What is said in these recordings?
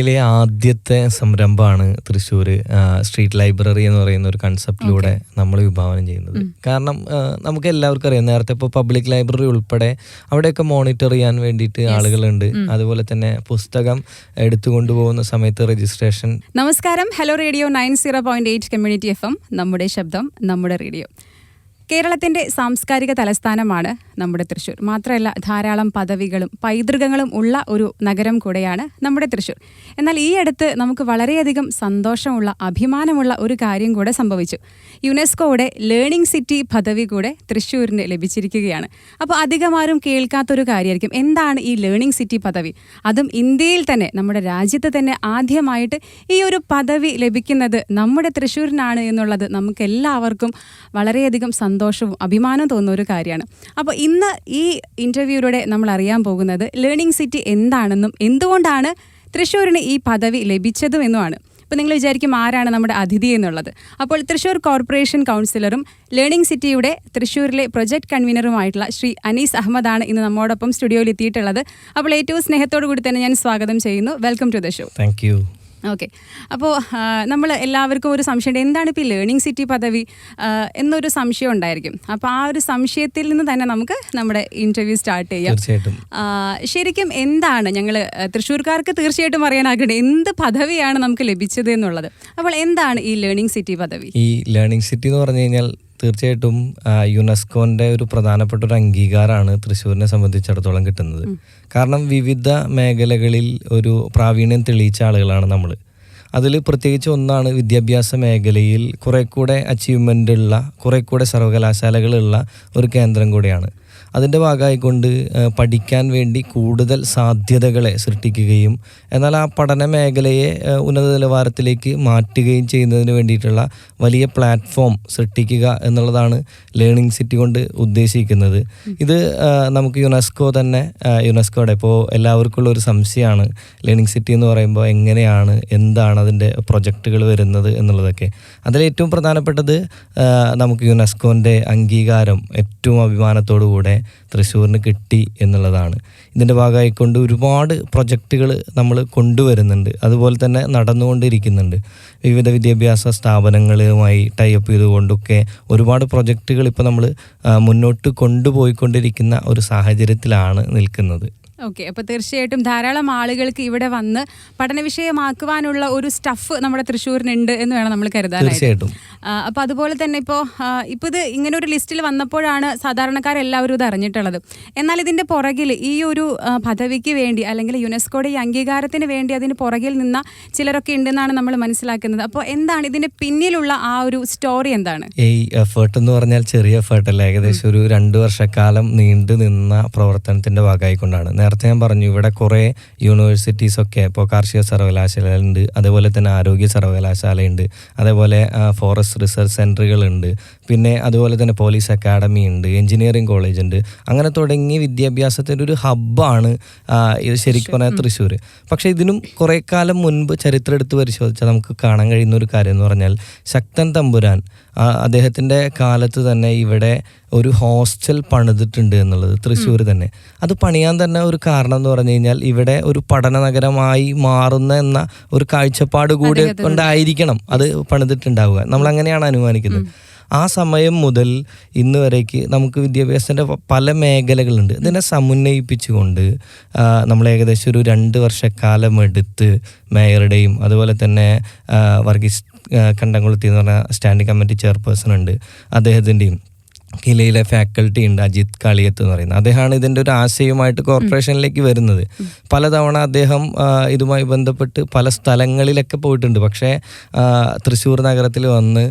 ഇന്ത്യയിലെ ആദ്യത്തെ സംരംഭമാണ് തൃശ്ശൂർ സ്ട്രീറ്റ് ലൈബ്രറി എന്ന് പറയുന്ന ഒരു കൺസെപ്റ്റിലൂടെ നമ്മൾ വിഭാവനം ചെയ്യുന്നത്. കാരണം നമുക്ക് എല്ലാവർക്കും അറിയാം. നേരത്തെ ഇപ്പോൾ പബ്ലിക് ലൈബ്രറി ഉൾപ്പെടെ അവിടെയൊക്കെ മോണിറ്റർ ചെയ്യാൻ വേണ്ടിയിട്ട് ആളുകളുണ്ട്. അതുപോലെ തന്നെ പുസ്തകം എടുത്തുകൊണ്ടു പോകുന്ന സമയത്ത് രജിസ്ട്രേഷൻ നമസ്കാരം. Hello radio nine zero point eight community F M. നമ്മുടെ ശബ്ദം നമ്മുടെ റേഡിയോ. കേരളത്തിന്റെ സാംസ്കാരിക തലസ്ഥാനമാണ് നമ്മുടെ തൃശ്ശൂർ. മാത്രമല്ല ധാരാളം പദവികളും പൈതൃകങ്ങളും ഉള്ള ഒരു നഗരം കൂടെയാണ് നമ്മുടെ തൃശ്ശൂർ. എന്നാൽ ഈ അടുത്ത് നമുക്ക് വളരെയധികം സന്തോഷമുള്ള അഭിമാനമുള്ള ഒരു കാര്യം കൂടെ സംഭവിച്ചു. യുനെസ്കോയുടെ ലേണിംഗ് സിറ്റി പദവി കൂടെ തൃശ്ശൂരിന് ലഭിച്ചിരിക്കുകയാണ്. അപ്പോൾ അധികമാരും കേൾക്കാത്തൊരു കാര്യമായിരിക്കും എന്താണ് ഈ ലേണിംഗ് സിറ്റി പദവി? അതും ഇന്ത്യയിൽ തന്നെ നമ്മുടെ രാജ്യത്ത് തന്നെ ആദ്യമായിട്ട് ഈ ഒരു പദവി ലഭിക്കുന്നത് നമ്മുടെ തൃശ്ശൂരിനാണ് എന്നുള്ളത് നമുക്കെല്ലാവർക്കും വളരെയധികം വളരെയധികം സന്തോഷവും അഭിമാനം തോന്നുന്ന ഒരു കാര്യമാണ്. അപ്പോൾ ഇന്ന് ഈ ഇന്റർവ്യൂയിലൂടെ നമ്മൾ അറിയാൻ പോകുന്നത് ലേണിംഗ് സിറ്റി എന്താണെന്നും എന്തുകൊണ്ടാണ് തൃശ്ശൂരിന് ഈ പദവി ലഭിച്ചതും എന്നുമാണ്. ഇപ്പോൾ നിങ്ങൾ വിചാരിക്കും ആരാണ് നമ്മുടെ അതിഥി എന്നുള്ളത്. അപ്പോൾ തൃശ്ശൂർ കോർപ്പറേഷൻ കൗൺസിലറും ലേണിംഗ് സിറ്റിയുടെ തൃശ്ശൂരിലെ പ്രൊജക്ട് കൺവീനറുമായിട്ടുള്ള ശ്രീ അനീസ് അഹമ്മദാണ് ഇന്ന് നമ്മോടൊപ്പം സ്റ്റുഡിയോയിൽ എത്തിയിട്ടുള്ളത്. അപ്പോൾ ഏറ്റവും സ്നേഹത്തോടു കൂടി തന്നെ ഞാൻ സ്വാഗതം ചെയ്യുന്നു. Welcome to the show thank okay അപ്പോൾ നമ്മൾ എല്ലാവർക്കും ഒരു സംശയമുണ്ട് എന്താണ് ഇപ്പോൾ ഈ ലേണിംഗ് സിറ്റി പദവി? എന്നൊരു സംശയം ഉണ്ടായിരിക്കും. അപ്പോൾ ആ ഒരു സംശയത്തിൽ നിന്ന് തന്നെ നമുക്ക് നമ്മുടെ ഇന്റർവ്യൂ സ്റ്റാർട്ട് ചെയ്യാം. തീർച്ചയായിട്ടും. ശരിക്കും എന്താണ് ഞങ്ങൾ തൃശ്ശൂർക്കാർക്ക് തീർച്ചയായിട്ടും അറിയാൻ ആഗ്രഹം എന്ത് പദവിയാണ് നമുക്ക് ലഭിച്ചത് എന്നുള്ളത്? അപ്പോൾ എന്താണ് ഈ ലേണിംഗ് സിറ്റി പദവി? ഈ ലേണിംഗ് സിറ്റി എന്ന് പറഞ്ഞു കഴിഞ്ഞാൽ തീർച്ചയായിട്ടും യുനെസ്കോന്റെ യുനെസ്കോന്റെ ഒരു പ്രധാനപ്പെട്ട ഒരു അംഗീകാരമാണ് തൃശ്ശൂരിനെ സംബന്ധിച്ചിടത്തോളം കിട്ടുന്നത്. കാരണം വിവിധ മേഖലകളിൽ ഒരു പ്രാവീണ്യം തെളിയിച്ച ആളുകളാണ് നമ്മൾ അതിൽ പ്രത്യേകിച്ച് ഒന്നാണ് വിദ്യാഭ്യാസ മേഖലയിൽ കുറെ കൂടെ അച്ചീവ്മെന്റ് ഉള്ള കുറെ കൂടെ സർവകലാശാലകളുള്ള ഒരു കേന്ദ്രം കൂടെയാണ്. അതിന്റെ ഭാഗമായിക്കൊണ്ട് പഠിക്കാൻ വേണ്ടി കൂടുതൽ സാധ്യതകളെ സൃഷ്ടിക്കുകയും എന്നാൽ ആ പഠന മേഖലയെ ഉന്നത നിലവാരത്തിലേക്ക് മാറ്റുകയും ചെയ്യുന്നതിന് വേണ്ടിയിട്ടുള്ള വലിയ പ്ലാറ്റ്ഫോം സൃഷ്ടിക്കുക എന്നുള്ളതാണ് ലേണിംഗ് സിറ്റി കൊണ്ട് ഉദ്ദേശിക്കുന്നത്. ഇത് നമുക്ക് യുനെസ്കോ തന്നെ യുനെസ്കോയുടെ ഇപ്പോൾ എല്ലാവർക്കും ഉള്ള ഒരു സംശയമാണ് ലേണിംഗ് സിറ്റി എന്ന് പറയുമ്പോൾ എങ്ങനെയാണ് എന്താണ് അതിന്റെ പ്രൊജക്റ്റുകൾ വരുന്നത് എന്നുള്ളതൊക്കെ. അതിലേറ്റവും പ്രധാനപ്പെട്ടത് നമുക്ക് യുനെസ്കോന്റെ അംഗീകാരം ഏറ്റവും അഭിമാനത്തോടു കൂടെ തൃശ്ശൂരിന് കിട്ടി എന്നുള്ളതാണ്. ഇതിന്റെ ഭാഗമായിക്കൊണ്ട് ഒരുപാട് പ്രൊജക്റ്റുകൾ നമ്മൾ കൊണ്ടുവരുന്നുണ്ട്. അതുപോലെ തന്നെ നടന്നുകൊണ്ടിരിക്കുന്നുണ്ട്. വിവിധ വിദ്യാഭ്യാസ സ്ഥാപനങ്ങളുമായി ടൈപ്പ് ചെയ്തുകൊണ്ടൊക്കെ ഒരുപാട് പ്രൊജക്റ്റുകൾ ഇപ്പോൾ നമ്മൾ മുന്നോട്ട് കൊണ്ടുപോയിക്കൊണ്ടിരിക്കുന്ന ഒരു സാഹചര്യത്തിലാണ് നിൽക്കുന്നത്. ഓക്കെ അപ്പോൾ തീർച്ചയായിട്ടും ധാരാളം ആളുകൾക്ക് ഇവിടെ വന്ന് പഠന വിഷയമാക്കുവാനുള്ള ഒരു സ്റ്റഫ് നമ്മുടെ തൃശ്ശൂരിനുണ്ട് എന്ന് വേണം നമ്മൾ കരുതാനായിട്ട്. അപ്പോൾ അതുപോലെ തന്നെ ഇപ്പോൾ ഇപ്പോൾ ഇത് ഇങ്ങനെ ഒരു ലിസ്റ്റിൽ വന്നപ്പോഴാണ് സാധാരണക്കാരെല്ലാവരും ഇത് അറിഞ്ഞിട്ടുള്ളത്. എന്നാൽ ഇതിന്റെ പുറകിൽ ഈ ഒരു പദവിക്ക് വേണ്ടി അല്ലെങ്കിൽ യുനെസ്കോയുടെ ഈ അംഗീകാരത്തിന് വേണ്ടി അതിന് പുറകിൽ നിന്ന ചിലരൊക്കെ ഉണ്ടെന്നാണ് നമ്മൾ മനസ്സിലാക്കുന്നത്. അപ്പോൾ എന്താണ് ഇതിന്റെ പിന്നിലുള്ള ആ ഒരു സ്റ്റോറി എന്താണ്? ഈ എഫേർട്ട് എന്ന് പറഞ്ഞാൽ ചെറിയ എഫേർട്ട് അല്ല. ഏകദേശം ഒരു രണ്ട് വർഷക്കാലം നീണ്ടു നിന്ന പ്രവർത്തനത്തിന്റെ ഭാഗമായിക്കൊണ്ടാണ്. നേരത്തെ ഞാൻ പറഞ്ഞു ഇവിടെ കുറേ യൂണിവേഴ്സിറ്റീസ് ഒക്കെ ഇപ്പോൾ കാർഷിക സർവകലാശാല ഉണ്ട് അതേപോലെ തന്നെ ആരോഗ്യ സർവകലാശാലയുണ്ട് അതേപോലെ ഫോറസ്റ്റ് റിസർച്ച് സെന്ററുകളുണ്ട് പിന്നെ അതുപോലെ തന്നെ പോലീസ് അക്കാഡമി ഉണ്ട് എഞ്ചിനീയറിംഗ് കോളേജ് ഉണ്ട്. അങ്ങനെ തുടങ്ങിയ വിദ്യാഭ്യാസത്തിന്റെ ഒരു ഹബ്ബാണ് ഇത് ശരിക്കും പറഞ്ഞാൽ തൃശ്ശൂർ പക്ഷേ ഇതിനും കുറേ കാലം മുൻപ് ചരിത്രം എടുത്ത് പരിശോധിച്ചാൽ നമുക്ക് കാണാൻ കഴിയുന്ന ഒരു കാര്യം എന്ന് പറഞ്ഞാൽ ശക്തൻ തമ്പുരാൻ അദ്ദേഹത്തിന്റെ കാലത്ത് തന്നെ ഇവിടെ ഒരു ഹോസ്റ്റൽ പണിതിട്ടുണ്ട് എന്നുള്ളത് തൃശ്ശൂർ തന്നെ. അത് പണിയാൻ തന്നെ ഒരു കാരണം എന്ന് പറഞ്ഞു കഴിഞ്ഞാൽ ഇവിടെ ഒരു പഠന നഗരമായി മാറുന്ന എന്ന ഒരു കാഴ്ചപ്പാട് കൂടി കൊണ്ടായിരിക്കണം അത് പണിതിട്ടുണ്ടാവുക. നമ്മൾ അങ്ങനെയാണ് അനുമാനിക്കുന്നത് ആ സമയം മുതൽ ഇന്ന് വരേക്ക് നമുക്ക് വിദ്യാഭ്യാസത്തിന്റെ പല മേഖലകളുണ്ട്. ഇതിനെ സമുന്നയിപ്പിച്ചുകൊണ്ട് നമ്മൾ ഏകദേശം ഒരു രണ്ട് വർഷക്കാലം എടുത്ത് മേയറുടെയും അതുപോലെ തന്നെ വർഗീസ് കണ്ടംകുളത്തി എന്ന് പറഞ്ഞ സ്റ്റാൻഡിംഗ് കമ്മിറ്റി ചെയർപേഴ്സൺ ഉണ്ട് അദ്ദേഹത്തിന്റെയും കിലയിലെ ഫാക്കൽറ്റി ഉണ്ട് അജിത് കാളിയത്ത് എന്ന് പറയുന്നത്. അദ്ദേഹമാണ് ഇതിന്റെ ഒരു ആശയവുമായിട്ട് കോർപ്പറേഷനിലേക്ക് വരുന്നത്. പലതവണ അദ്ദേഹം ഇതുമായി ബന്ധപ്പെട്ട് പല സ്ഥലങ്ങളിലൊക്കെ പോയിട്ടുണ്ട്. പക്ഷേ തൃശ്ശൂർ നഗരത്തിൽ വന്ന്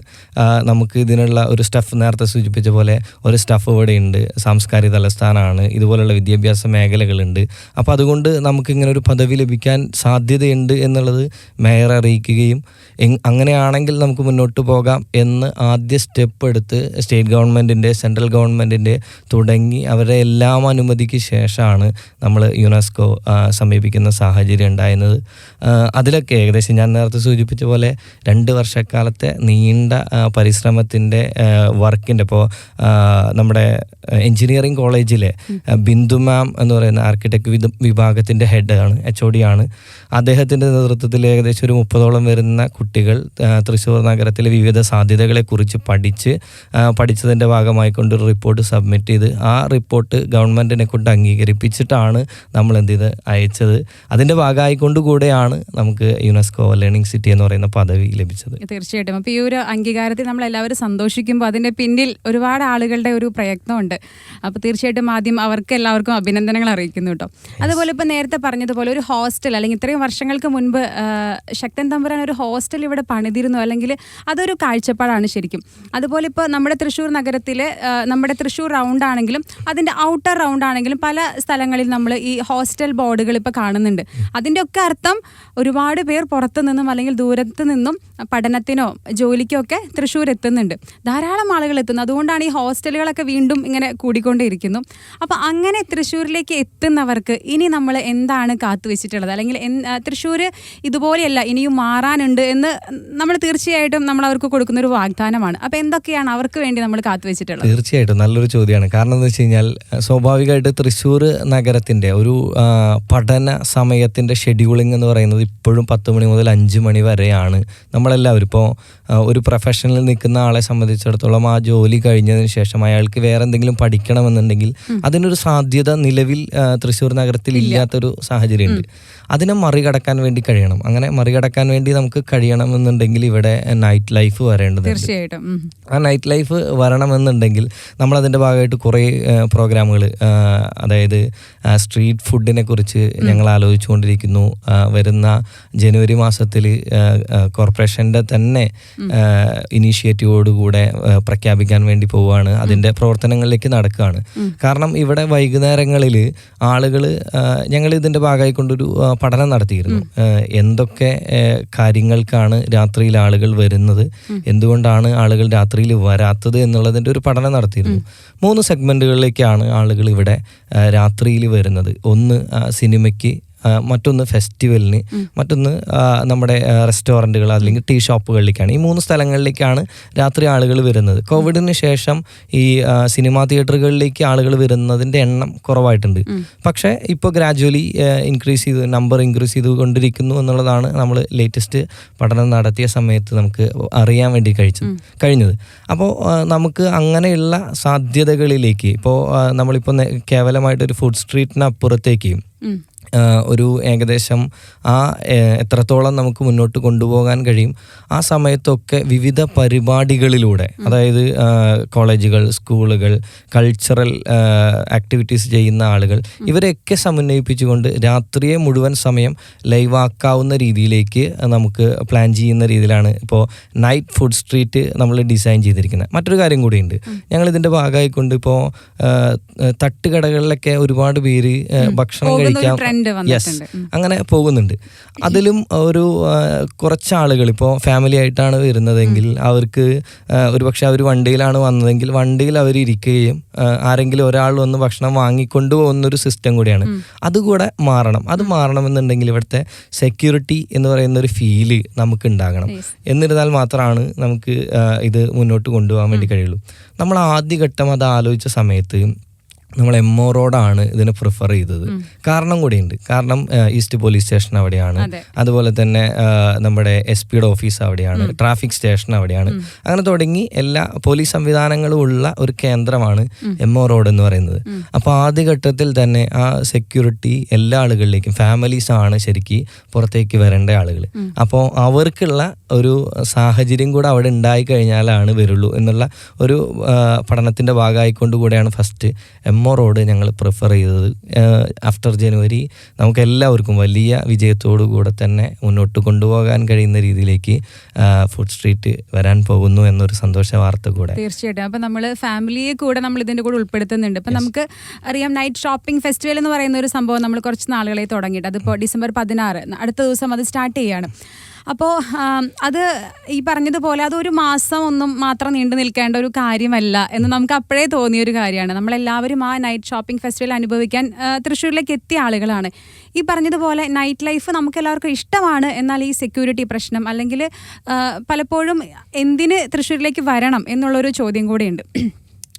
നമുക്ക് ഇതിനുള്ള ഒരു സ്റ്റഫ് നേരത്തെ സൂചിപ്പിച്ച പോലെ ഒരു സ്റ്റഫ് ഇവിടെ ഉണ്ട്. സാംസ്കാരിക തലസ്ഥാനമാണ്. ഇതുപോലുള്ള വിദ്യാഭ്യാസ മേഖലകളുണ്ട്. അപ്പോൾ അതുകൊണ്ട് നമുക്ക് ഇങ്ങനെ ഒരു പദവി ലഭിക്കാൻ സാധ്യതയുണ്ട് എന്നുള്ളത് മേയർ അറിയിക്കുകയും അങ്ങനെയാണെങ്കിൽ നമുക്ക് മുന്നോട്ട് പോകാം എന്ന് ആദ്യ സ്റ്റെപ്പ് എടുത്ത് സ്റ്റേറ്റ് ഗവൺമെന്റിന്റെ സെൻട്രൽ ഗവൺമെന്റിന്റെ തുടങ്ങി അവരുടെ എല്ലാം അനുമതിക്ക് ശേഷമാണ് നമ്മൾ യുനെസ്കോ സമീപിക്കുന്ന സാഹചര്യം ഉണ്ടായിരുന്നത്. അതിലൊക്കെ ഏകദേശം ഞാൻ നേരത്തെ സൂചിപ്പിച്ച പോലെ രണ്ട് വർഷക്കാലത്തെ നീണ്ട പരിശ്രമത്തിന്റെ വർക്കിന്റെ ഇപ്പോൾ നമ്മുടെ എഞ്ചിനീയറിംഗ് കോളേജിലെ ബിന്ദു മാം എന്ന് പറയുന്ന ആർക്കിടെക്ട് വിധ വിഭാഗത്തിന്റെ ഹെഡാണ് എച്ച് ഒ ഡി ആണ് അദ്ദേഹത്തിന്റെ നേതൃത്വത്തിൽ ഏകദേശം ഒരു മുപ്പതോളം വരുന്ന കുട്ടികൾ തൃശ്ശൂർ നഗരത്തിലെ വിവിധ സാധ്യതകളെക്കുറിച്ച് പഠിച്ച് പഠിച്ചതിന്റെ ഭാഗമായി കൊണ്ട് ഒരു റിപ്പോർട്ട് സബ്മിറ്റ് ചെയ്ത് ആ റിപ്പോർട്ട് ഗവൺമെന്റിനെ കൊണ്ട് അംഗീകരിപ്പിച്ചിട്ടാണ് നമ്മൾ എന്ത് ചെയ്ത് അയച്ചത്. അതിന്റെ ഭാഗമായിക്കൊണ്ട് കൂടെയാണ് നമുക്ക് യുനെസ്കോ ലേണിംഗ് സിറ്റി എന്ന് പറയുന്ന പദവി ലഭിച്ചത്. തീർച്ചയായിട്ടും. അപ്പോൾ ഈ ഒരു അംഗീകാരത്തിൽ നമ്മൾ എല്ലാവരും സന്തോഷിക്കുമ്പോൾ അതിന്റെ പിന്നിൽ ഒരുപാട് ആളുകളുടെ ഒരു പ്രയത്നമുണ്ട്. അപ്പോൾ തീർച്ചയായിട്ടും ആദ്യം അവർക്ക് എല്ലാവർക്കും അഭിനന്ദനങ്ങൾ അറിയിക്കുന്നു കേട്ടോ. അതുപോലെ ഇപ്പോൾ നേരത്തെ പറഞ്ഞതുപോലെ ഒരു ഹോസ്റ്റൽ അല്ലെങ്കിൽ ഇത്രയും വർഷങ്ങൾക്ക് മുൻപ് ശക്തൻ തമ്പുരാൻ ഒരു ഹോസ്റ്റൽ ഇവിടെ പണിതിരുന്നു. അല്ലെങ്കിൽ അതൊരു കാഴ്ചപ്പാടാണ് ശരിക്കും. അതുപോലെ ഇപ്പോൾ നമ്മുടെ തൃശ്ശൂർ നഗരത്തിൽ നമ്മുടെ തൃശ്ശൂർ റൗണ്ട് ആണെങ്കിലും അതിന്റെ ഔട്ടർ റൗണ്ട് ആണെങ്കിലും പല സ്ഥലങ്ങളിൽ നമ്മൾ ഈ ഹോസ്റ്റൽ ബോർഡുകൾ ഇപ്പോൾ കാണുന്നുണ്ട്. അതിന്റെ ഒക്കെ അർത്ഥം ഒരുപാട് പേർ പുറത്തു നിന്നും അല്ലെങ്കിൽ ദൂരത്ത് നിന്നും പഠനത്തിനോ ജോലിക്കോ ഒക്കെ തൃശ്ശൂർ എത്തുന്നുണ്ട്. ധാരാളം ആളുകൾ എത്തുന്നു. അതുകൊണ്ടാണ് ഈ ഹോസ്റ്റലുകളൊക്കെ വീണ്ടും ഇങ്ങനെ കൂടിക്കൊണ്ടേയിരിക്കുന്നു അപ്പോൾ അങ്ങനെ തൃശ്ശൂരിലേക്ക് എത്തുന്നവർക്ക് ഇനി നമ്മൾ എന്താണ് കാത്തു വെച്ചിട്ടുള്ളത് അല്ലെങ്കിൽ തൃശ്ശൂർ ഇതുപോലെയല്ല ഇനിയും മാറാനുണ്ട് എന്ന് നമ്മൾ തീർച്ചയായിട്ടും നമ്മൾ അവർക്ക് കൊടുക്കുന്ന ഒരു വാഗ്ദാനമാണ്. അപ്പോൾ എന്തൊക്കെയാണ് അവർക്ക് വേണ്ടി നമ്മൾ കാത്തു വെച്ചിട്ടുള്ളത് തീർച്ചയായിട്ടും. നല്ലൊരു ചോദ്യമാണ്. കാരണം എന്താ വെച്ച് കഴിഞ്ഞാൽ സ്വാഭാവികമായിട്ട് തൃശ്ശൂർ നഗരത്തിന്റെ ഒരു പഠന സമയത്തിന്റെ ഷെഡ്യൂളിംഗ് എന്ന് പറയുന്നത് ഇപ്പോഴും പത്ത് മണി മുതൽ അഞ്ച് മണി വരെയാണ് നമ്മളെല്ലാവരും. ഇപ്പോൾ ഒരു പ്രൊഫഷനിൽ നിൽക്കുന്ന ആളെ സംബന്ധിച്ചിടത്തോളം ആ ജോലി കഴിഞ്ഞതിന് ശേഷം അയാൾക്ക് വേറെ എന്തെങ്കിലും പഠിക്കണമെന്നുണ്ടെങ്കിൽ അതിനൊരു സാധ്യത നിലവിൽ തൃശ്ശൂർ നഗരത്തിൽ ഇല്ലാത്തൊരു സാഹചര്യമുണ്ട്. അതിനെ മറികടക്കാൻ വേണ്ടി കഴിയണം. അങ്ങനെ മറികടക്കാൻ വേണ്ടി നമുക്ക് കഴിയണമെന്നുണ്ടെങ്കിൽ ഇവിടെ നൈറ്റ് ലൈഫ് വരേണ്ടതുണ്ട്. തീർച്ചയായിട്ടും. ആ നൈറ്റ് ലൈഫ് വരണമെന്നുണ്ടെങ്കിൽ നമ്മൾ അതിന്റെ ഭാഗമായിട്ട് കുറേ പ്രോഗ്രാമുകൾ അതായത് സ്ട്രീറ്റ് ഫുഡിനെ കുറിച്ച് ഞങ്ങൾ ആലോചിച്ചുകൊണ്ടിരിക്കുന്നു. വരുന്ന ജനുവരി മാസത്തിൽ കോർപ്പറേഷന്റെ തന്നെ ഇനീഷ്യേറ്റീവോടുകൂടെ പ്രഖ്യാപിക്കാൻ വേണ്ടി പോവുകയാണ് അതിന്റെ പ്രവർത്തനങ്ങളിലേക്ക് നടക്കുകയാണ് കാരണം ഇവിടെ വൈകുന്നേരങ്ങളിൽ ആളുകൾ ഞങ്ങൾ ഇതിന്റെ ഭാഗമായി കൊണ്ടൊരു പഠനം നടത്തിയിരുന്നു. എന്തൊക്കെ കാര്യങ്ങൾക്കാണ് രാത്രിയിൽ ആളുകൾ വരുന്നത്? എന്തുകൊണ്ടാണ് ആളുകൾ രാത്രിയിൽ വരാത്തത് എന്നുള്ളതിന്റെ ഒരു പഠനം നടത്തിയിരുന്നു. മൂന്ന് സെഗ്മെന്റുകളിലേക്കാണ് ആളുകൾ ഇവിടെ രാത്രിയിൽ വരുന്നത്. ഒന്ന് സിനിമയ്ക്ക് മറ്റൊന്ന് ഫെസ്റ്റിവലിന് മറ്റൊന്ന് നമ്മുടെ റെസ്റ്റോറന്റുകൾ അല്ലെങ്കിൽ ടീ ഷോപ്പുകളിലേക്കാണ്. ഈ മൂന്ന് സ്ഥലങ്ങളിലേക്കാണ് രാത്രി ആളുകൾ വരുന്നത്. കോവിഡിന് ശേഷം ഈ സിനിമാ തിയേറ്ററുകളിലേക്ക് ആളുകൾ വരുന്നതിന്റെ എണ്ണം കുറവായിട്ടുണ്ട്. പക്ഷേ ഇപ്പോൾ ഗ്രാജുവലി ഇൻക്രീസ് ചെയ്ത് നമ്പർ ഇൻക്രീസ് ചെയ്തുകൊണ്ടിരിക്കുന്നു എന്നുള്ളതാണ് നമ്മൾ ലേറ്റസ്റ്റ് പഠനം നടത്തിയ സമയത്ത് നമുക്ക് അറിയാൻ വേണ്ടി കഴിച്ചത് കഴിഞ്ഞത്. അപ്പോൾ നമുക്ക് അങ്ങനെയുള്ള സാധ്യതകളിലേക്ക് ഇപ്പോൾ നമ്മളിപ്പോൾ കേവലമായിട്ടൊരു ഫുഡ് സ്ട്രീറ്റിനപ്പുറത്തേക്ക് ഉം. ഒരു ഏകദേശം ആ എത്രത്തോളം നമുക്ക് മുന്നോട്ട് കൊണ്ടുപോകാൻ കഴിയും. ആ സമയത്തൊക്കെ വിവിധ പരിപാടികളിലൂടെ അതായത് കോളേജുകൾ സ്കൂളുകൾ കൾച്ചറൽ ആക്ടിവിറ്റീസ് ചെയ്യുന്ന ആളുകൾ ഇവരെയൊക്കെ സമന്വയിപ്പിച്ചുകൊണ്ട് രാത്രിയെ മുഴുവൻ സമയം ലൈവാക്കാവുന്ന രീതിയിലേക്ക് നമുക്ക് പ്ലാൻ ചെയ്യുന്ന രീതിയിലാണ് ഇപ്പോൾ നൈറ്റ് ഫുഡ് സ്ട്രീറ്റ് നമ്മൾ ഡിസൈൻ ചെയ്തിരിക്കുന്നത്. മറ്റൊരു കാര്യം കൂടിയുണ്ട്. ഞങ്ങൾ ഇതിന്റെ ഭാഗമായിക്കൊണ്ട് ഇപ്പോൾ തട്ടുകടകളിലൊക്കെ ഒരുപാട് പേര് ഭക്ഷണം trend യെസ് അങ്ങനെ പോകുന്നുണ്ട്. അതിലും ഒരു കുറച്ച് ആളുകൾ ഇപ്പോൾ ഫാമിലി ആയിട്ടാണ് വരുന്നതെങ്കിൽ അവർക്ക് ഒരുപക്ഷെ അവർ വണ്ടിയിലാണ് വന്നതെങ്കിൽ വണ്ടിയിൽ അവർ ഇരിക്കുകയും ആരെങ്കിലും ഒരാൾ വന്ന് ഭക്ഷണം വാങ്ങിക്കൊണ്ടു പോകുന്ന ഒരു സിസ്റ്റം കൂടിയാണ് അതുകൂടെ മാറണം. അത് മാറണമെന്നുണ്ടെങ്കിൽ ഇവിടുത്തെ സെക്യൂരിറ്റി എന്ന് പറയുന്ന ഒരു ഫീൽ നമുക്ക് ഉണ്ടാകണം. എന്നിരുന്നാൽ മാത്രമാണ് നമുക്ക് ഇത് മുന്നോട്ട് കൊണ്ടുപോകാൻ വേണ്ടി കഴിയുള്ളൂ. നമ്മൾ ആദ്യഘട്ടം അത് ആലോചിച്ച സമയത്ത് നമ്മൾ എം ഒ റോഡാണ് ഇതിന് പ്രിഫർ ചെയ്തത്. കാരണം കൂടിയുണ്ട്. കാരണം ഈസ്റ്റ് പോലീസ് സ്റ്റേഷൻ അവിടെയാണ്. അതുപോലെ തന്നെ നമ്മുടെ എസ് പിയുടെ ഓഫീസ് അവിടെയാണ്. ട്രാഫിക് സ്റ്റേഷൻ അവിടെയാണ്. അങ്ങനെ തുടങ്ങി എല്ലാ പോലീസ് സംവിധാനങ്ങളും ഉള്ള ഒരു കേന്ദ്രമാണ് എം ഒ റോഡ് എന്ന് പറയുന്നത്. അപ്പോൾ ആദ്യഘട്ടത്തിൽ തന്നെ ആ സെക്യൂരിറ്റി എല്ലാ ആളുകളിലേക്കും ഫാമിലീസ് ആണ് ശരിക്കും പുറത്തേക്ക് വരേണ്ട ആളുകൾ അപ്പോൾ അവർക്കുള്ള ഒരു സാഹചര്യം കൂടെ അവിടെ ഉണ്ടായി കഴിഞ്ഞാലാണ് വരുള്ളൂ എന്നുള്ള ഒരു പഠനത്തിന്റെ ഭാഗമായിക്കൊണ്ട് കൂടെയാണ് ഫസ്റ്റ് എം ഒ റോഡ് ഞങ്ങൾ പ്രിഫർ ചെയ്തത് ആഫ്റ്റർ ജനുവരി നമുക്ക് എല്ലാവർക്കും വലിയ വിജയത്തോടു കൂടെ തന്നെ മുന്നോട്ട് കൊണ്ടുപോകാൻ കഴിയുന്ന രീതിയിലേക്ക് ഫുഡ് സ്ട്രീറ്റ് വരാൻ പോകുന്നു എന്നൊരു സന്തോഷ വാർത്ത കൂടെ. തീർച്ചയായിട്ടും. അപ്പൊ നമ്മൾ ഫാമിലിയെ കൂടെ നമ്മൾ ഇതിന്റെ കൂടെ ഉൾപ്പെടുത്തുന്നുണ്ട്. അപ്പം നമുക്ക് അറിയാം നൈറ്റ് ഷോപ്പിംഗ് ഫെസ്റ്റിവൽ എന്ന് പറയുന്ന ഒരു സംഭവം നമ്മൾ കുറച്ച് നാളുകളെ തുടങ്ങിയിട്ട് അതിപ്പോൾ ഡിസംബർ പതിനാറ് അടുത്ത ദിവസം അത് സ്റ്റാർട്ട് ചെയ്യാണ്. അപ്പോൾ അത് ഈ പറഞ്ഞതുപോലെ അത് ഒരു മാസം ഒന്നും മാത്രം നീണ്ടു നിൽക്കേണ്ട ഒരു കാര്യമല്ല എന്ന് നമുക്ക് അപ്പോഴേ തോന്നിയ ഒരു കാര്യമാണ്. നമ്മളെല്ലാവരും ആ നൈറ്റ് ഷോപ്പിംഗ് ഫെസ്റ്റിവൽ അനുഭവിക്കാൻ തൃശ്ശൂരിലേക്ക് എത്തിയ ആളുകളാണ്. ഈ പറഞ്ഞതുപോലെ നൈറ്റ് ലൈഫ് നമുക്ക് എല്ലാവർക്കും ഇഷ്ടമാണ്. എന്നാൽ ഈ സെക്യൂരിറ്റി പ്രശ്നം അല്ലെങ്കിൽ പലപ്പോഴും എന്തിന് തൃശ്ശൂരിലേക്ക് വരണം എന്നുള്ളൊരു ചോദ്യം കൂടെയുണ്ട്.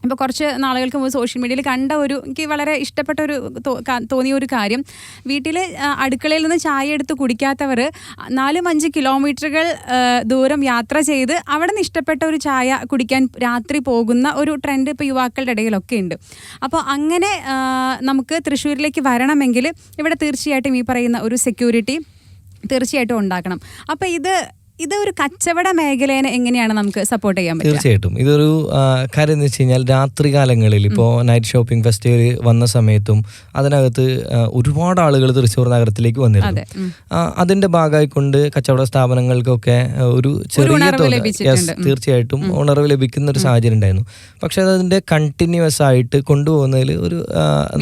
ഇപ്പോൾ കുറച്ച് നാളുകൾക്ക് മുമ്പ് സോഷ്യൽ മീഡിയയിൽ കണ്ട ഒരു എനിക്ക് വളരെ ഇഷ്ടപ്പെട്ട ഒരു തോന്നിയ ഒരു കാര്യം. വീട്ടിൽ അടുക്കളയിൽ നിന്ന് ചായ എടുത്ത് കുടിക്കാത്തവർ നാലും അഞ്ച് കിലോമീറ്ററുകൾ ദൂരം യാത്ര ചെയ്ത് അവിടെ നിന്ന് ഇഷ്ടപ്പെട്ട ഒരു ചായ കുടിക്കാൻ രാത്രി പോകുന്ന ഒരു ട്രെൻഡ് ഇപ്പോൾ യുവാക്കളുടെ ഇടയിലൊക്കെ ഉണ്ട്. അപ്പോൾ അങ്ങനെ നമുക്ക് തൃശ്ശൂരിലേക്ക് വരണമെങ്കിൽ ഇവിടെ തീർച്ചയായിട്ടും ഈ പറയുന്ന ഒരു സെക്യൂരിറ്റി തീർച്ചയായിട്ടും ഉണ്ടാക്കണം. അപ്പോൾ ഇത് ഇത് ഒരു കച്ചവട മേഖലയെ എങ്ങനെയാണ് നമുക്ക് സപ്പോർട്ട് ചെയ്യാൻ പറ്റുക? തീർച്ചയായിട്ടും. ഇതൊരു കാര്യം എന്ന് വെച്ച് കഴിഞ്ഞാൽ രാത്രി കാലങ്ങളിൽ ഇപ്പോൾ നൈറ്റ് ഷോപ്പിംഗ് ഫെസ്റ്റിവൽ വന്ന സമയത്തും അതിനകത്ത് ഒരുപാട് ആളുകൾ തൃശ്ശൂർ നഗരത്തിലേക്ക് വന്നിരുന്നു. അതിന്റെ ഭാഗമായി കൊണ്ട് ഭാഗമായിക്കൊണ്ട് കച്ചവട സ്ഥാപനങ്ങൾക്കൊക്കെ ഒരു ചെറിയ യെസ്. തീർച്ചയായിട്ടും ഉണർവ് ലഭിക്കുന്ന ഒരു സാഹചര്യം ഉണ്ടായിരുന്നു. പക്ഷെ അതിന്റെ കണ്ടിന്യൂസ് ആയിട്ട് കൊണ്ടുപോകുന്നതിൽ ഒരു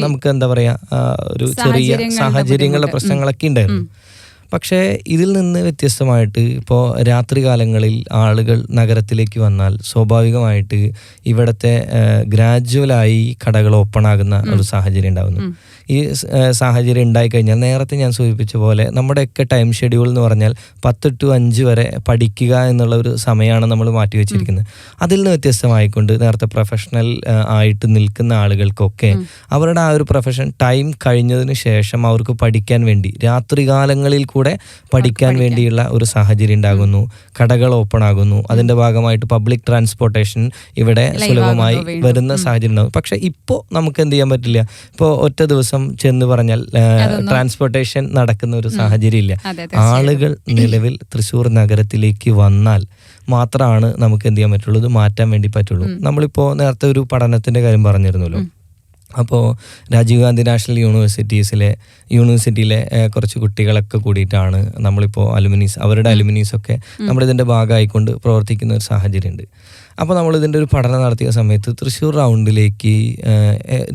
നമുക്ക് എന്താ പറയാ ഒരു ചെറിയ സാഹചര്യങ്ങളുടെ പ്രശ്നങ്ങളൊക്കെ ഉണ്ടായിരുന്നു. പക്ഷേ ഇതിൽ നിന്ന് വ്യത്യസ്തമായിട്ട് ഇപ്പോൾ രാത്രി കാലങ്ങളിൽ ആളുകൾ നഗരത്തിലേക്ക് വന്നാൽ സ്വാഭാവികമായിട്ട് ഇവിടുത്തെ ഗ്രാജുവലായി കടകൾ ഓപ്പൺ ആകുന്ന ഒരു സാഹചര്യം ഉണ്ടാകുന്നു ഈ സാഹചര്യം ഉണ്ടായിക്കഴിഞ്ഞാൽ നേരത്തെ ഞാൻ സൂചിപ്പിച്ച പോലെ നമ്മുടെയൊക്കെ ടൈം ഷെഡ്യൂൾ എന്ന് പറഞ്ഞാൽ പത്ത് ടു അഞ്ച് വരെ പഠിക്കുക എന്നുള്ള ഒരു സമയമാണ് നമ്മൾ മാറ്റി വെച്ചിരിക്കുന്നത്. അതിൽ നിന്ന് വ്യത്യസ്തമായിക്കൊണ്ട് നേരത്തെ പ്രൊഫഷണൽ ആയിട്ട് നിൽക്കുന്ന ആളുകൾക്കൊക്കെ അവരുടെ ആ ഒരു പ്രൊഫഷൻ ടൈം കഴിഞ്ഞതിന് ശേഷം അവർക്ക് പഠിക്കാൻ വേണ്ടി രാത്രികാലങ്ങളിൽ കൂടെ പഠിക്കാൻ വേണ്ടിയുള്ള ഒരു സാഹചര്യം ഉണ്ടാകുന്നു. കടകൾ ഓപ്പൺ ആകുന്നു. അതിന്റെ ഭാഗമായിട്ട് പബ്ലിക് ട്രാൻസ്പോർട്ടേഷൻ ഇവിടെ സുലഭമായി വരുന്ന സാഹചര്യം ഉണ്ടാകും പക്ഷെ ഇപ്പോൾ നമുക്ക് എന്ത് ചെയ്യാൻ പറ്റില്ല? ഇപ്പോൾ ഒറ്റ ദിവസം ചെന്ന് പറഞ്ഞാൽ ട്രാൻസ്പോർട്ടേഷൻ നടക്കുന്ന ഒരു സാഹചര്യം ഇല്ല ആളുകൾ നിലവിൽ തൃശ്ശൂർ നഗരത്തിലേക്ക് വന്നാൽ മാത്രമാണ് നമുക്ക് എന്ത് ചെയ്യാൻ പറ്റുള്ളൂ ഇത് മാറ്റാൻ വേണ്ടി പറ്റുള്ളൂ. നമ്മളിപ്പോ നേരത്തെ ഒരു പഠനത്തിന്റെ കാര്യം പറഞ്ഞിരുന്നല്ലോ. അപ്പോൾ രാജീവ് ഗാന്ധി നാഷണൽ യൂണിവേഴ്സിറ്റീസിലെ യൂണിവേഴ്സിറ്റിയിലെ കുറച്ച് കുട്ടികളൊക്കെ കൂടിയിട്ടാണ് നമ്മളിപ്പോൾ അലുമിനീസ് അവരുടെ അലുമിനീസ് ഒക്കെ നമ്മുടെ ഇതിന്റെ ഭാഗമായിക്കൊണ്ട് പ്രവർത്തിക്കുന്ന ഒരു സാഹചര്യമുണ്ട്. അപ്പോൾ നമ്മൾ ഇതിന്റെ ഒരു പഠനം നടത്തിയ സമയത്ത് തൃശ്ശൂർ റൗണ്ടിലേക്ക്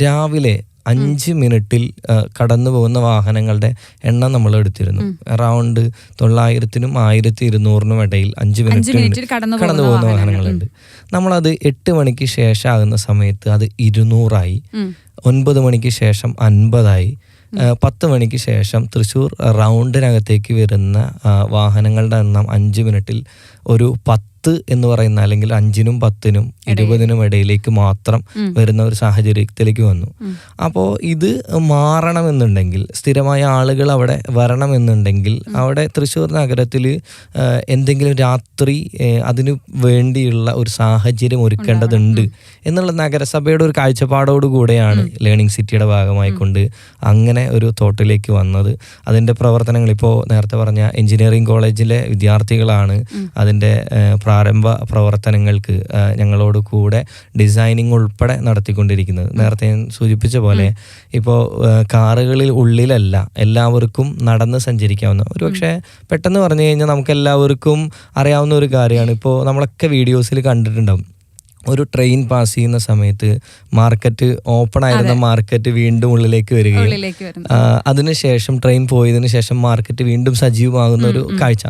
രാവിലെ അഞ്ച് മിനിറ്റിൽ കടന്നു പോകുന്ന വാഹനങ്ങളുടെ എണ്ണം നമ്മൾ എടുത്തിരുന്നു. അറൗണ്ട് തൊള്ളായിരത്തിനും ആയിരത്തി ഇരുന്നൂറിനും ഇടയിൽ അഞ്ച് മിനിറ്റ് കടന്നു പോകുന്ന വാഹനങ്ങളുണ്ട്. നമ്മളത് എട്ട് മണിക്ക് ശേഷം ആകുന്ന സമയത്ത് അത് ഇരുന്നൂറായി. ഒൻപത് മണിക്ക് ശേഷം അൻപതായി. പത്ത് മണിക്ക് ശേഷം തൃശ്ശൂർ റൗണ്ടിനകത്തേക്ക് വരുന്ന വാഹനങ്ങളുടെ എണ്ണം അഞ്ച് മിനിറ്റിൽ ഒരു പത്ത് എന്ന് പറയുന്ന അല്ലെങ്കിൽ അഞ്ചിനും പത്തിനും ഇരുപതിനും ഇടയിലേക്ക് മാത്രം വരുന്ന ഒരു സാഹചര്യത്തിലേക്ക് വന്നു. അപ്പോൾ ഇത് മാറണമെന്നുണ്ടെങ്കിൽ സ്ഥിരമായ ആളുകൾ അവിടെ വരണമെന്നുണ്ടെങ്കിൽ അവിടെ തൃശ്ശൂർ നഗരത്തിൽ എന്തെങ്കിലും രാത്രി അതിന് വേണ്ടിയുള്ള ഒരു സാഹചര്യം ഒരുക്കേണ്ടതുണ്ട് എന്നുള്ള നഗരസഭയുടെ ഒരു കാഴ്ചപ്പാടോട് കൂടെയാണ് ലേണിംഗ് സിറ്റിയുടെ ഭാഗമായിക്കൊണ്ട് അങ്ങനെ ഒരു തോട്ടിലേക്ക് വന്നത്. അതിന്റെ പ്രവർത്തനങ്ങൾ ഇപ്പോൾ നേരത്തെ പറഞ്ഞ എഞ്ചിനീയറിംഗ് കോളേജിലെ വിദ്യാർത്ഥികളാണ് അതിന്റെ പ്രാരംഭ പ്രവർത്തനങ്ങൾക്ക് ഞങ്ങളോട് കൂടെ ഡിസൈനിങ് ഉൾപ്പെടെ നടത്തിക്കൊണ്ടിരിക്കുന്നത്. നേരത്തെ ഞാൻ സൂചിപ്പിച്ച പോലെ ഇപ്പോൾ കാറുകളിൽ ഉള്ളിലല്ല എല്ലാവർക്കും നടന്ന് സഞ്ചരിക്കാവുന്ന. ഒരു പക്ഷേ പെട്ടെന്ന് പറഞ്ഞു കഴിഞ്ഞാൽ നമുക്ക് എല്ലാവർക്കും അറിയാവുന്ന ഒരു കാര്യമാണ്. ഇപ്പോൾ നമ്മളൊക്കെ വീഡിയോസിൽ കണ്ടിട്ടുണ്ടാവും. ഒരു ട്രെയിൻ പാസ് ചെയ്യുന്ന സമയത്ത് മാർക്കറ്റ് ഓപ്പൺ ആയിരുന്ന മാർക്കറ്റ് വീണ്ടും ഉള്ളിലേക്ക് വരികയും അതിനുശേഷം ട്രെയിൻ പോയതിനു ശേഷം മാർക്കറ്റ് വീണ്ടും സജീവമാകുന്ന ഒരു കാഴ്ച.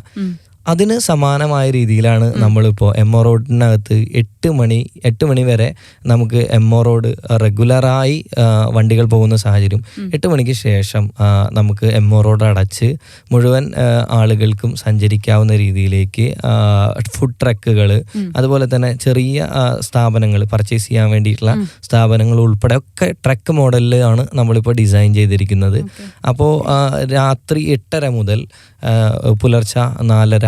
അതിന് സമാനമായ രീതിയിലാണ് നമ്മളിപ്പോൾ എം ഒ റോഡിനകത്ത് എട്ട് മണി എട്ട് മണി വരെ നമുക്ക് എം ഒ റോഡ് റെഗുലറായി വണ്ടികൾ പോകുന്ന സാഹചര്യം. എട്ട് മണിക്ക് ശേഷം നമുക്ക് എം ഒ റോഡ് അടച്ച് മുഴുവൻ ആളുകൾക്കും സഞ്ചരിക്കാവുന്ന രീതിയിലേക്ക് ഫുഡ് ട്രക്കുകൾ അതുപോലെ തന്നെ ചെറിയ സ്ഥാപനങ്ങൾ പർച്ചേസ് ചെയ്യാൻ വേണ്ടിയിട്ടുള്ള സ്ഥാപനങ്ങൾ ഉൾപ്പെടെ ഒക്കെ ട്രക്ക് മോഡലിലാണ് നമ്മളിപ്പോൾ ഡിസൈൻ ചെയ്തിരിക്കുന്നത്. അപ്പോൾ രാത്രി എട്ടര മുതൽ പുലർച്ചെ നാലര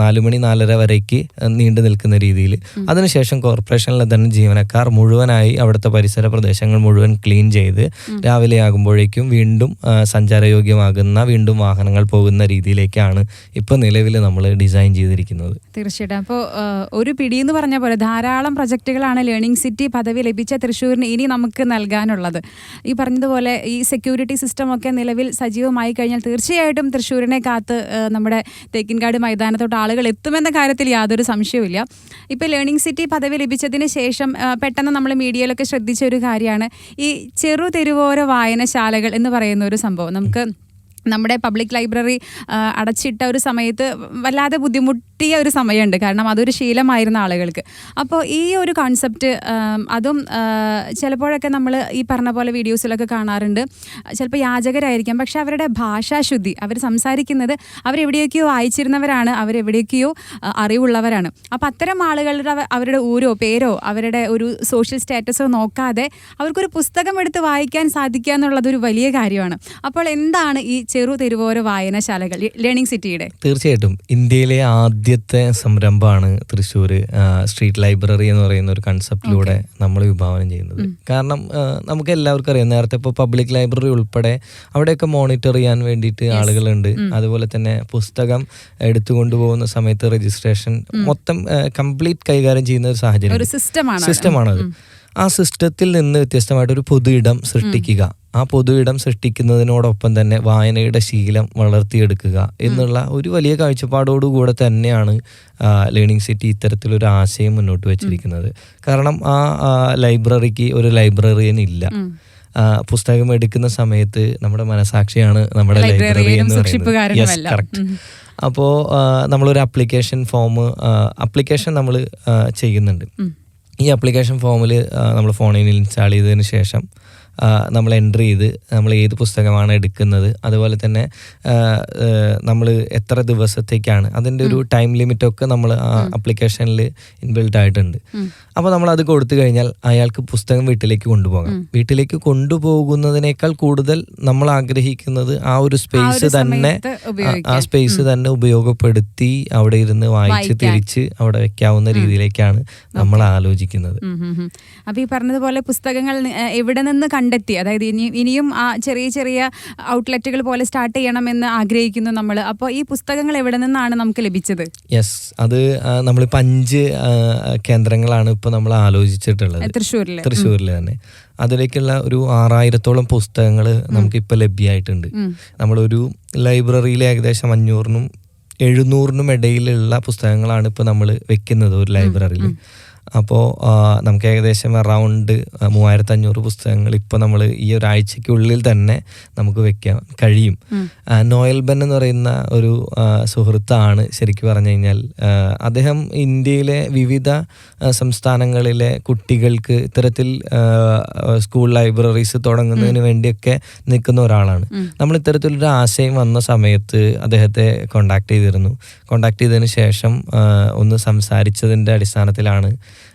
നാല് മണി നാലര വരേക്ക് നീണ്ടു നിൽക്കുന്ന രീതിയിൽ. അതിനുശേഷം കോർപ്പറേഷനിലെ തന്നെ ജീവനക്കാർ മുഴുവനായി അവിടുത്തെ പരിസര പ്രദേശങ്ങൾ മുഴുവൻ ക്ലീൻ ചെയ്ത് രാവിലെ ആകുമ്പോഴേക്കും വീണ്ടും സഞ്ചാരയോഗ്യമാകുന്ന വീണ്ടും വാഹനങ്ങൾ പോകുന്ന രീതിയിലേക്കാണ് ഇപ്പൊ നിലവിൽ നമ്മൾ ഡിസൈൻ ചെയ്തിരിക്കുന്നത്. തീർച്ചയായിട്ടും. അപ്പോൾ ഒരു പിടി എന്ന് പറഞ്ഞ പോലെ ധാരാളം പ്രൊജക്ടുകളാണ് ലേണിംഗ് സിറ്റി പദവി ലഭിച്ച തൃശ്ശൂരിന് ഇനി നമുക്ക് നൽകാനുള്ളത്. ഈ പറഞ്ഞതുപോലെ ഈ സെക്യൂരിറ്റി സിസ്റ്റം ഒക്കെ നിലവിൽ സജീവമായി കഴിഞ്ഞാൽ തീർച്ചയായിട്ടും തൃശ്ശൂരിനെ കാത്ത് നമ്മുടെ തേക്കിൻകാട് മൈതാനത്തോട്ട് ആളുകൾ എത്തുമെന്ന കാര്യത്തിൽ യാതൊരു സംശയവുമില്ല. ഇപ്പോൾ ലേണിംഗ് സിറ്റി പദവി ലഭിച്ചതിന് ശേഷം പെട്ടെന്ന് നമ്മൾ മീഡിയയിലൊക്കെ ശ്രദ്ധിച്ച ഒരു കാര്യമാണ് ഈ ചെറു തെരുവോര വായനശാലകൾ എന്ന് പറയുന്ന ഒരു സംഭവം. നമുക്ക് നമ്മുടെ പബ്ലിക് ലൈബ്രറി അടച്ചിട്ട ഒരു സമയത്ത് വല്ലാതെ ബുദ്ധിമുട്ടിയ ഒരു സമയമുണ്ട്. കാരണം അതൊരു ശീലമായിരുന്ന ആളുകൾക്ക്. അപ്പോൾ ഈ ഒരു കോൺസെപ്റ്റ് അതും ചിലപ്പോഴൊക്കെ നമ്മൾ ഈ പറഞ്ഞ പോലെ വീഡിയോസിലൊക്കെ കാണാറുണ്ട്. ചിലപ്പോൾ യാചകരായിരിക്കാം. പക്ഷെ അവരുടെ ഭാഷാശുദ്ധി അവർ സംസാരിക്കുന്നത് അവരെവിടെയൊക്കെയോ വായിച്ചിരുന്നവരാണ് അവരെവിടെയൊക്കെയോ അറിവുള്ളവരാണ്. അപ്പോൾ അത്തരം ആളുകളുടെ അവരുടെ ഊരോ പേരോ അവരുടെ ഒരു സോഷ്യൽ സ്റ്റാറ്റസോ നോക്കാതെ അവർക്കൊരു പുസ്തകം എടുത്ത് വായിക്കാൻ സാധിക്കുക എന്നുള്ളതൊരു വലിയ കാര്യമാണ്. അപ്പോൾ എന്താണ് ഈ ചെറു തെരുവോര വായനശാലകൾ ലേണിംഗ് സിറ്റിയുടെ? തീർച്ചയായിട്ടും. ഇന്ത്യയിലെ ആദ്യത്തെ സംരംഭമാണ് തൃശ്ശൂർ സ്ട്രീറ്റ് ലൈബ്രറി എന്ന് പറയുന്ന ഒരു കൺസെപ്റ്റിലൂടെ നമ്മൾ വിഭാവനം ചെയ്യുന്നത്. കാരണം നമുക്ക് എല്ലാവർക്കും അറിയാം. നേരത്തെ ഇപ്പോൾ പബ്ലിക് ലൈബ്രറി ഉൾപ്പെടെ അവിടെയൊക്കെ മോണിറ്റർ ചെയ്യാൻ വേണ്ടിയിട്ട് ആളുകളുണ്ട്. അതുപോലെ തന്നെ പുസ്തകം എടുത്തു കൊണ്ടുപോകുന്ന സമയത്ത് രജിസ്ട്രേഷൻ മൊത്തം കംപ്ലീറ്റ് കൈകാര്യം ചെയ്യുന്ന ഒരു സാഹചര്യം. സിസ്റ്റമാണ് സിസ്റ്റമാണത് ആ സിസ്റ്റത്തിൽ നിന്ന് വ്യത്യസ്തമായിട്ട് ഒരു പൊതു ഇടം സൃഷ്ടിക്കുക ആ പൊതു ഇടം സൃഷ്ടിക്കുന്നതിനോടൊപ്പം തന്നെ വായനയുടെ ശീലം വളർത്തിയെടുക്കുക എന്നുള്ള ഒരു വലിയ കാഴ്ചപ്പാടോടുകൂടെ തന്നെയാണ് ലേണിംഗ് സിറ്റി ഇത്തരത്തിലൊരു ആശയം മുന്നോട്ട് വെച്ചിരിക്കുന്നത്. കാരണം ആ ലൈബ്രറിക്ക് ഒരു ലൈബ്രറിയൻ ഇല്ല. പുസ്തകം എടുക്കുന്ന സമയത്ത് നമ്മുടെ മനസാക്ഷിയാണ് നമ്മുടെ ലൈബ്രറി എന്ന് പറയുന്നത്. കറക്റ്റ് അപ്പോൾ നമ്മളൊരു അപ്ലിക്കേഷൻ ഫോം അപ്ലിക്കേഷൻ നമ്മൾ ചെയ്യുന്നുണ്ട്. ഈ ആപ്ലിക്കേഷൻ ഫോമിൽ നമ്മൾ ഫോണിൽ ഇൻസ്റ്റാൾ ചെയ്തതിന് ശേഷം നമ്മൾ എന്റർ ചെയ്ത് നമ്മൾ ഏത് പുസ്തകമാണ് എടുക്കുന്നത്. അതുപോലെ തന്നെ നമ്മൾ എത്ര ദിവസത്തേക്കാണ്. അതിന്റെ ഒരു ടൈം ലിമിറ്റൊക്കെ നമ്മൾ ആ ആപ്ലിക്കേഷനിൽ ഇൻബിൽട്ട് ആയിട്ടുണ്ട്. അപ്പോൾ നമ്മൾ അത് കൊടുത്തു കഴിഞ്ഞാൽ അയാൾക്ക് പുസ്തകം വീട്ടിലേക്ക് കൊണ്ടുപോകാം. വീട്ടിലേക്ക് കൊണ്ടുപോകുന്നതിനേക്കാൾ കൂടുതൽ നമ്മൾ ആഗ്രഹിക്കുന്നത് ആ ഒരു സ്പേസ് തന്നെ ആ- സ്പേസ് തന്നെ ഉപയോഗപ്പെടുത്തി അവിടെ ഇരുന്ന് വായിച്ച് തിരിച്ച് അവിടെ വെക്കാവുന്ന രീതിയിലേക്കാണ് നമ്മൾ ആലോചിക്കുന്നത്. അപ്പൊ ഈ പറഞ്ഞതുപോലെ പുസ്തകങ്ങൾ എവിടെ നിന്ന് കണ്ടെത്തി. അതായത് ഇനി ഇനിയും ആ ചെറിയ ചെറിയ ഔട്ട്ലെറ്റുകൾ പോലെ സ്റ്റാർട്ട് ചെയ്യണമെന്ന് ആഗ്രഹിക്കുന്നു നമ്മൾ അപ്പോൾ ഈ പുസ്തകങ്ങൾ എവിടെ നിന്നാണ് നമുക്ക് ലഭിച്ചത്? യെസ് അത് നമ്മൾ നമ്മളിപ്പോൾ അഞ്ച് കേന്ദ്രങ്ങളാണ് ഇപ്പോൾ നമ്മൾ ആലോചിച്ചിട്ടുള്ളത്. തൃശ്ശൂരിൽ തൃശ്ശൂരിൽ തന്നെ. അതിലേക്കുള്ള ഒരു ആറായിരത്തോളം പുസ്തകങ്ങൾ നമുക്കിപ്പോൾ ലഭ്യമായിട്ടുണ്ട്. നമ്മളൊരു ലൈബ്രറിയിൽ ഏകദേശം അഞ്ഞൂറിനും എഴുന്നൂറിനും ഇടയിലുള്ള പുസ്തകങ്ങളാണ് ഇപ്പോൾ നമ്മൾ വെക്കുന്നത് ഒരു ലൈബ്രറിയിൽ അപ്പോൾ നമുക്ക് ഏകദേശം അറൗണ്ട് മൂവായിരത്തി അഞ്ഞൂറ് പുസ്തകങ്ങൾ ഇപ്പോൾ നമ്മൾ ഈ ഒരാഴ്ചയ്ക്കുള്ളിൽ തന്നെ നമുക്ക് വെക്കാൻ കഴിയും. നോയൽ ബെൻ എന്ന് പറയുന്ന ഒരു സുഹൃത്താണ് ശരിക്കും പറഞ്ഞു കഴിഞ്ഞാൽ അദ്ദേഹം ഇന്ത്യയിലെ വിവിധ സംസ്ഥാനങ്ങളിലെ കുട്ടികൾക്ക് ഇത്തരത്തിൽ സ്കൂൾ ലൈബ്രറീസ് തുടങ്ങുന്നതിന് വേണ്ടിയൊക്കെ നിൽക്കുന്ന ഒരാളാണ്. നമ്മൾ ഇത്തരത്തിലൊരു ആശയം വന്ന സമയത്ത് അദ്ദേഹത്തെ കോണ്ടാക്ട് ചെയ്തിരുന്നു. കോണ്ടാക്ട് ചെയ്തതിന് ശേഷം ഒന്ന് സംസാരിച്ചതിന്റെ അടിസ്ഥാനത്തിലാണ്